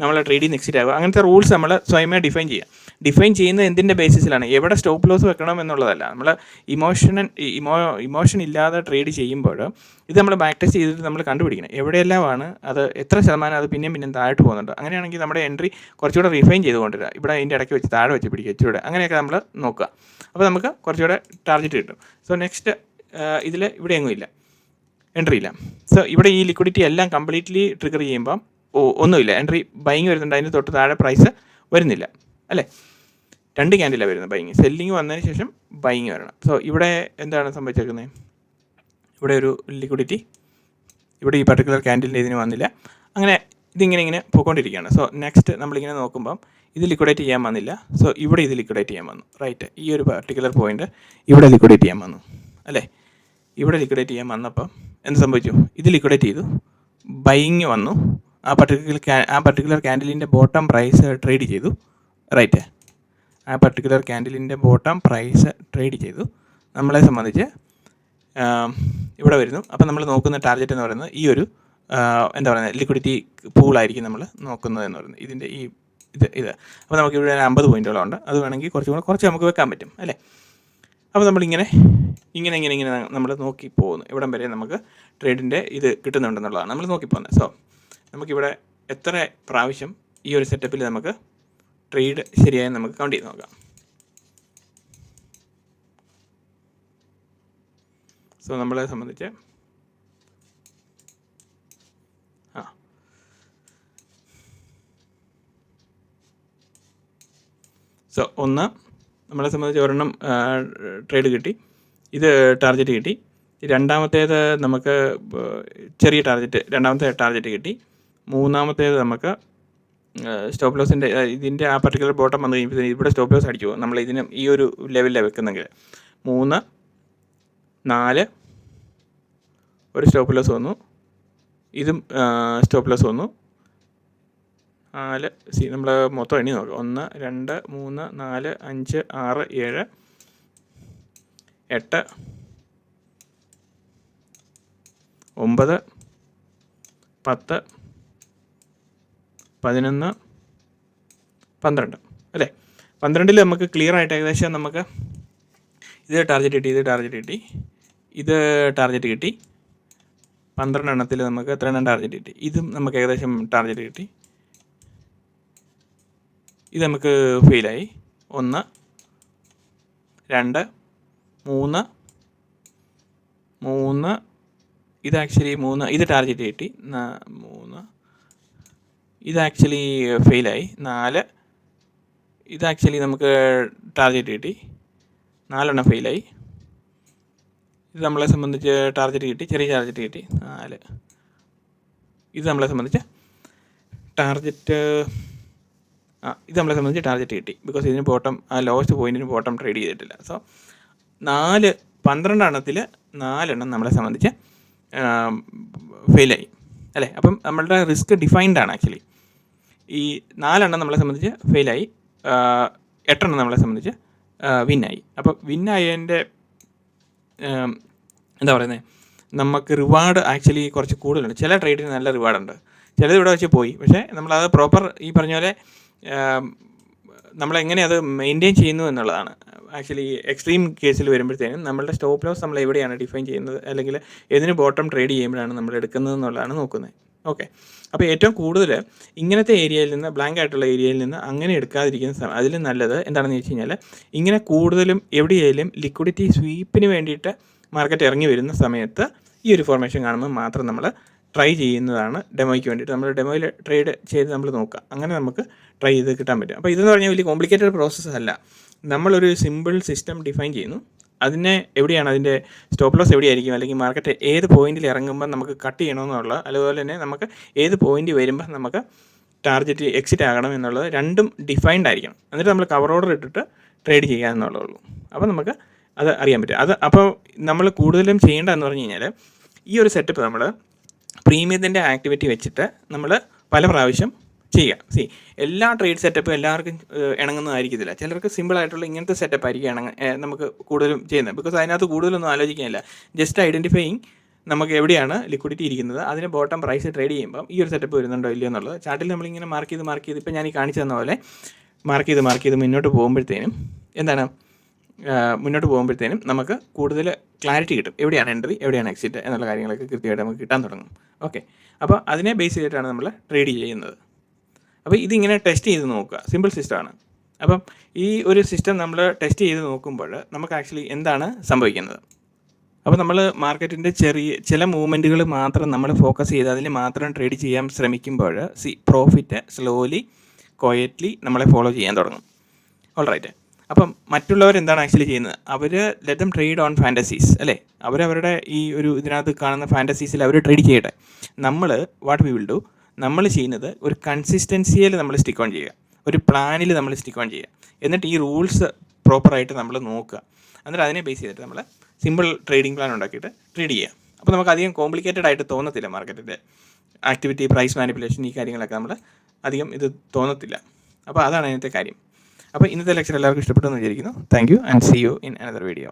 നമ്മൾ ട്രേഡിൽ നിന്ന് എക്സിറ്റ് ആകുക അങ്ങനത്തെ റൂൾസ് നമ്മൾ സ്വയമേ ഡിഫൈൻ ചെയ്യുക. ഡിഫൈൻ ചെയ്യുന്നത് എന്തിന്റെ ബേസിസിലാണ് എവിടെ സ്റ്റോപ്പ് ലോസ് വെക്കണം എന്നുള്ളതല്ല. നമ്മൾ ഇമോഷൻ ഇമോ ഇമോഷൻ ഇല്ലാതെ ട്രേഡ് ചെയ്യുമ്പോൾ ഇത് നമ്മൾ ബാക്ക് ടെസ്റ്റ് ചെയ്തിട്ട് നമ്മൾ കണ്ടുപിടിക്കണം. എവിടെയെല്ലാമാണ് അത് എത്ര ശതമാനം അത് പിന്നെയും പിന്നെയും താഴോട്ട് പോകുന്നുണ്ട്. അങ്ങനെയാണെങ്കിൽ നമ്മുടെ എൻട്രി കുറച്ചുകൂടെ റിഫൈൻ ചെയ്ത് കൊണ്ടുവരിക ഇവിടെ അതിന്റെ ഇടയ്ക്ക് വെച്ച് താഴെ വെച്ച് പിടിക്കുക ഇച്ചിരൂടെ അങ്ങനെയൊക്കെ നമ്മൾ നോക്കുക. അപ്പോൾ നമുക്ക് കുറച്ചുകൂടെ ടാർഗറ്റ് കിട്ടും. സോ നെക്സ്റ്റ് ഇതിൽ ഇവിടെ ഇല്ല. എൻട്രി ഇല്ല. സോ ഇവിടെ ഈ ലിക്വിഡിറ്റി എല്ലാം കംപ്ലീറ്റ്ലി ട്രിഗർ ചെയ്യുമ്പം ഒന്നുമില്ല. എൻട്രി ബൈങ് വരുന്നുണ്ട്. അതിന് തൊട്ട് താഴെ പ്രൈസ് വരുന്നില്ല. അല്ലേ? രണ്ട് ക്യാൻഡിലാണ് വരുന്നത് ബൈങ് സെല്ലിങ് വന്നതിന് ശേഷം ബൈങ് വരണം. സോ ഇവിടെ എന്താണ് സംഭവിച്ചേക്കുന്നത്? ഇവിടെ ഒരു ലിക്വിഡിറ്റി ഇവിടെ ഈ പർട്ടിക്കുലർ ക്യാൻഡിലിന്റെ ഇതിന് വന്നില്ല. അങ്ങനെ ഇതിങ്ങനെ ഇങ്ങനെ പോയിക്കൊണ്ടിരിക്കുകയാണ്. സോ നെക്സ്റ്റ് നമ്മളിങ്ങനെ നോക്കുമ്പം ഇത് ലിക്വിഡേറ്റ് ചെയ്യാൻ വന്നില്ല. സോ ഇവിടെ ഇത് ലിക്വിഡേറ്റ് ചെയ്യാൻ വന്നു. റൈറ്റ് ഈ ഒരു പർട്ടിക്കുലർ പോയിന്റ് ഇവിടെ ലിക്വിഡേറ്റ് ചെയ്യാൻ വന്നു. അല്ലേ? ഇവിടെ ലിക്വിഡേറ്റ് ചെയ്യാൻ വന്നപ്പം എന്ത് സംഭവിച്ചു? ഇത് ലിക്വിഡേറ്റ് ചെയ്തു. ബൈങ് വന്നു. ആ പർട്ടിക്കുലർ ആ പർട്ടിക്കുലർ ക്യാൻഡിലിന്റെ ബോട്ടം പ്രൈസ് ട്രേഡ് ചെയ്തു. റൈറ്റ് ആ പർട്ടിക്കുലർ ക്യാൻഡിലിന്റെ ബോട്ടം പ്രൈസ് ട്രേഡ് ചെയ്തു. നമ്മളെ സംബന്ധിച്ച് ഇവിടെ വരുന്നു. അപ്പോൾ നമ്മൾ നോക്കുന്ന ടാർഗറ്റ് എന്ന് പറയുന്നത് ഈ ഒരു എന്താ പറയുന്നത് ലിക്വിഡിറ്റി പൂളായിരിക്കും നമ്മൾ നോക്കുന്നത് എന്ന് പറയുന്നത്. ഇതിന്റെ ഈ ഇത് ഇത്. അപ്പോൾ നമുക്ക് ഇവിടെ അമ്പത് പോയിന്റുകളുണ്ട് അത് വേണമെങ്കിൽ കുറച്ചും കൂടെ കുറച്ച് നമുക്ക് വെക്കാൻ പറ്റും അല്ലേ? അപ്പോൾ നമ്മളിങ്ങനെ ഇങ്ങനെ ഇങ്ങനെ ഇങ്ങനെ നമ്മൾ നോക്കി പോകുന്നു. ഇവിടം വരെ നമുക്ക് ട്രേഡിന്റെ ഇത് കിട്ടുന്നുണ്ടെന്നുള്ളതാണ് നമ്മൾ നോക്കി പോകുന്നത്. സോ നമുക്കിവിടെ എത്ര പ്രാവശ്യം ഈ ഒരു സെറ്റപ്പിൽ നമുക്ക് ട്രേഡ് ശരിയായി നമുക്ക് കൗണ്ട് ചെയ്ത് നോക്കാം. സോ നമ്മളെ സംബന്ധിച്ച് ആ. സോ ഒന്ന് നമ്മളെ സംബന്ധിച്ച് ഒരെണ്ണം ട്രേഡ് കിട്ടി. ഇത് ടാർഗറ്റ് കിട്ടി. രണ്ടാമത്തേത് നമുക്ക് ചെറിയ ടാർഗറ്റ് രണ്ടാമത്തെ ടാർഗറ്റ് കിട്ടി. മൂന്നാമത്തേത് നമുക്ക് സ്റ്റോപ്പ് ലോസിന്റെ ഇതിന്റെ ആ പർട്ടിക്കുലർ ബോട്ടം വന്നു കഴിയുമ്പോൾ ഇവിടെ സ്റ്റോപ്പ് ലോസ് അടിച്ചു. നമ്മൾ ഇതിന് ഈ ഒരു ലെവലിലാണ് വെക്കുന്നെങ്കിൽ. മൂന്ന് നാല് ഒരു സ്റ്റോപ്പ് ലോസ് വന്നു. ഇതും സ്റ്റോപ്പ് ലോസ് വന്നു. നാല് സി നമ്മൾ മൊത്തം എണ്ണി നോക്കാം. ഒന്ന് രണ്ട് മൂന്ന് നാല് അഞ്ച് ആറ് ഏഴ് എട്ട് ഒമ്പത് പത്ത് പതിനൊന്ന് പന്ത്രണ്ട്. അല്ലേ? പന്ത്രണ്ടിൽ നമുക്ക് ക്ലിയർ ആയിട്ട് ഏകദേശം നമുക്ക് ഇത് ടാർഗറ്റ് കിട്ടി ഇത് ടാർഗറ്റ് കിട്ടി. ഇത് ടാർഗറ്റ് കിട്ടി. പന്ത്രണ്ട് എണ്ണത്തിൽ നമുക്ക് എത്ര എണ്ണം ടാർഗറ്റ് കിട്ടി? ഇതും നമുക്ക് ഏകദേശം ടാർഗറ്റ് കിട്ടി. ഇത് നമുക്ക് ഫെയിലായി ഒന്ന് രണ്ട് മൂന്ന് മൂന്ന്. ഇത് ആക്ച്വലി മൂന്ന്. ഇത് ടാർഗറ്റ് കിട്ടി. മൂന്ന് ഇത് ആക്ച്വലി ഫെയിലായി നാല് ഇത് ആക്ച്വലി നമുക്ക് ടാർഗറ്റ് കിട്ടി. നാലെണ്ണം ഫെയിലായി ഇത് നമ്മളെ സംബന്ധിച്ച് ടാർഗറ്റ് കിട്ടി ചെറിയ ടാർഗറ്റ് കിട്ടി. നാല്. ഇത് നമ്മളെ സംബന്ധിച്ച് ടാർഗറ്റ് ആ ഇത് നമ്മളെ സംബന്ധിച്ച് ടാർഗറ്റ് കിട്ടി. ബിക്കോസ് ഇതിന് ബോട്ടം ആ ലോവസ്റ്റ് പോയിന്റിന് ബോട്ടം ട്രേഡ് ചെയ്തിട്ടില്ല. സോ നാല് പന്ത്രണ്ടെണ്ണത്തിൽ നാലെണ്ണം നമ്മളെ സംബന്ധിച്ച് ഫെയിലായി അല്ലേ? അപ്പം നമ്മളുടെ റിസ്ക് ഡിഫൈൻഡ് ആണ് ആക്ച്വലി ഈ നാലെണ്ണം നമ്മളെ സംബന്ധിച്ച് ഫെയിലായി. എട്ടെണ്ണം നമ്മളെ സംബന്ധിച്ച് വിന്നായി. അപ്പോൾ വിന്നായതിന്റെ എന്താ പറയുന്നത് നമുക്ക് റിവാർഡ് ആക്ച്വലി കുറച്ച് കൂടുതലുണ്ട്. ചില ട്രേഡിന് നല്ല റിവാർഡുണ്ട്. ചിലത് ഇവിടെ വെച്ച് പോയി. പക്ഷേ നമ്മളത് പ്രോപ്പർ ഈ പറഞ്ഞ പോലെ നമ്മളെങ്ങനെ അത് മെയിന്റെയിൻ ചെയ്യുന്നു എന്നുള്ളതാണ്. ആക്ച്വലി എക്സ്ട്രീം കേസിൽ വരുമ്പോഴത്തേനും നമ്മളുടെ സ്റ്റോപ്പ് ലോസ് നമ്മൾ എവിടെയാണ് ഡിഫൈൻ ചെയ്യുന്നത്? അല്ലെങ്കിൽ ഏതിന് ബോട്ടം ട്രേഡ് ചെയ്യുമ്പോഴാണ് നമ്മൾ എടുക്കുന്നത് എന്നുള്ളതാണ് നോക്കുന്നത്. ഓക്കെ അപ്പോൾ ഏറ്റവും കൂടുതൽ ഇങ്ങനത്തെ ഏരിയയിൽ നിന്ന് ബ്ലാങ്ക് ആയിട്ടുള്ള ഏരിയയിൽ നിന്ന് അങ്ങനെ എടുക്കാതിരിക്കുന്ന സമയം അതിൽ നല്ലത് എന്താണെന്ന് വെച്ച് കഴിഞ്ഞാൽ ഇങ്ങനെ കൂടുതലും എവിടെയായാലും ലിക്വിഡിറ്റി സ്വീപ്പിന് വേണ്ടിയിട്ട് മാർക്കറ്റ് ഇറങ്ങി വരുന്ന സമയത്ത് ഈ ഒരു ഫോർമേഷൻ കാണുമ്പോൾ മാത്രം നമ്മൾ ട്രൈ ചെയ്യുന്നതാണ് ഡെമോയ്ക്ക് വേണ്ടിയിട്ട്. നമ്മൾ ഡെമോയിൽ ട്രേഡ് ചെയ്ത് നമ്മൾ നോക്കുക. അങ്ങനെ നമുക്ക് ട്രൈ ചെയ്ത് കിട്ടാൻ പറ്റും. അപ്പോൾ ഇതെന്ന് പറഞ്ഞാൽ വലിയ കോംപ്ലിക്കേറ്റഡ് പ്രോസസ്സ് അല്ല. നമ്മളൊരു സിമ്പിൾ സിസ്റ്റം ഡിഫൈൻ ചെയ്യുന്നു. അതിനെ എവിടെയാണ്? അതിന്റെ സ്റ്റോപ്പ് ലോസ് എവിടെയായിരിക്കും? അല്ലെങ്കിൽ മാർക്കറ്റ് ഏത് പോയിന്റിൽ ഇറങ്ങുമ്പോൾ നമുക്ക് കട്ട് ചെയ്യണമെന്നുള്ള അതുപോലെ തന്നെ നമുക്ക് ഏത് പോയിന്റ് വരുമ്പോൾ നമുക്ക് ടാർഗറ്റ് എക്സിറ്റ് ആകണം എന്നുള്ളത് രണ്ടും ഡിഫൈൻഡ് ആയിരിക്കണം. എന്നിട്ട് നമ്മൾ കവർ ഓർഡർ ഇട്ടിട്ട് ട്രേഡ് ചെയ്യുക ഉള്ളൂ. അപ്പോൾ നമുക്ക് അത് അറിയാൻ പറ്റും. അത് അപ്പോൾ നമ്മൾ കൂടുതലും ചെയ്യേണ്ടതെന്ന് പറഞ്ഞു കഴിഞ്ഞാൽ ഈ ഒരു സെറ്റപ്പ് നമ്മൾ പ്രീമിയത്തിന്റെ ആക്ടിവിറ്റി വെച്ചിട്ട് നമ്മൾ പല പ്രാവശ്യം ചെയ്യുക സി എല്ലാ ട്രേഡ് സെറ്റപ്പും എല്ലാവർക്കും ഇണങ്ങുന്നതായിരിക്കത്തില്ല. ചിലർക്ക് സിമ്പിൾ ആയിട്ടുള്ള ഇങ്ങനത്തെ സെറ്റപ്പ് ആയിരിക്കും ഇണങ്ങ നമുക്ക് കൂടുതലും ചെയ്യുന്നത്. ബിക്കോസ് അതിനകത്ത് കൂടുതലൊന്നും ആലോചിക്കാനില്ല. ജസ്റ്റ് ഐഡന്റിഫൈയിങ് നമുക്ക് എവിടെയാണ് ലിക്വിഡിറ്റി ഇരിക്കുന്നത് അതിന് ബോട്ടം പ്രൈസ് ട്രേഡ് ചെയ്യുമ്പോൾ ഈ ഒരു സെറ്റപ്പ് വരുന്നുണ്ടോ ഇല്ലയോ എന്നുള്ളത്. ചാർട്ടിൽ നമ്മളിങ്ങനെ മാർക്ക് ചെയ്ത് മാർക്ക് ചെയ്ത് ഇപ്പം ഞാൻ ഈ കാണിച്ചു തന്ന പോലെ മാർക്ക് ചെയ്ത് മാർക്ക് ചെയ്ത് മുന്നോട്ട് പോകുമ്പോഴത്തേനും എന്താണ് മുന്നോട്ട് പോകുമ്പോഴത്തേനും നമുക്ക് കൂടുതൽ ക്ലാരിറ്റി കിട്ടും. എവിടെയാണ് എൻട്രി എവിടെയാണ് എക്സിറ്റ് എന്നുള്ള കാര്യങ്ങളൊക്കെ കൃത്യമായിട്ട് നമുക്ക് കിട്ടാൻ തുടങ്ങും. ഓക്കെ അപ്പോൾ അതിനെ ബേസ് ചെയ്തിട്ടാണ് നമ്മൾ ട്രേഡ് ചെയ്യുന്നത്. അപ്പോൾ ഇതിങ്ങനെ ടെസ്റ്റ് ചെയ്ത് നോക്കുക. സിമ്പിൾ സിസ്റ്റമാണ് അപ്പം ഈ ഒരു സിസ്റ്റം നമ്മൾ ടെസ്റ്റ് ചെയ്ത് നോക്കുമ്പോൾ നമുക്ക് ആക്ച്വലി എന്താണ് സംഭവിക്കുന്നത്? അപ്പോൾ നമ്മൾ മാർക്കറ്റിന്റെ ചെറിയ ചില മൂവ്മെന്റുകൾ മാത്രം നമ്മൾ ഫോക്കസ് ചെയ്ത് അതിൽ മാത്രം ട്രേഡ് ചെയ്യാൻ ശ്രമിക്കുമ്പോൾ സി പ്രോഫിറ്റ് സ്ലോലി ക്വയറ്റ്ലി നമ്മളെ ഫോളോ ചെയ്യാൻ തുടങ്ങും. ഓൾ റൈറ്റ് അപ്പം മറ്റുള്ളവർ എന്താണ് ആക്ച്വലി ചെയ്യുന്നത്? അവർ let them trade on fantasies അല്ലേ? അവരവരുടെ ഈ ഒരു ഇതിനകത്ത് കാണുന്ന ഫാന്റസീസിൽ അവർ ട്രേഡ് ചെയ്യട്ടെ. നമ്മൾ വാട്ട് വി വിൽ ഡു നമ്മൾ ചെയ്യുന്നത് ഒരു കൺസിസ്റ്റൻസിയിൽ നമ്മൾ സ്റ്റിക്ക് ഓൺ ചെയ്യുക. ഒരു പ്ലാനിൽ നമ്മൾ സ്റ്റിക്ക് ഓൺ ചെയ്യുക. എന്നിട്ട് ഈ റൂൾസ് പ്രോപ്പറായിട്ട് നമ്മൾ നോക്കുക. എന്നിട്ട് അതിനെ ബേസ് ചെയ്തിട്ട് നമ്മൾ സിമ്പിൾ ട്രേഡിംഗ് പ്ലാൻ ഉണ്ടാക്കിയിട്ട് ട്രേഡ് ചെയ്യുക. അപ്പോൾ നമുക്ക് അധികം കോംപ്ലിക്കേറ്റഡ് ആയിട്ട് തോന്നത്തില്ല മാർക്കറ്റിന്റെ ആക്ടിവിറ്റി പ്രൈസ് മാനിപ്പുലേഷൻ ഈ കാര്യങ്ങളൊക്കെ നമ്മൾ അധികം ഇത് തോന്നത്തില്ല. അപ്പോൾ അതാണ് ഇന്നത്തെ കാര്യം. അപ്പോൾ ഇന്നത്തെ ലെക്ചർ എല്ലാവർക്കും ഇഷ്ടപ്പെട്ടു എന്ന് വിചാരിക്കുന്നു. Thank you and see you in another video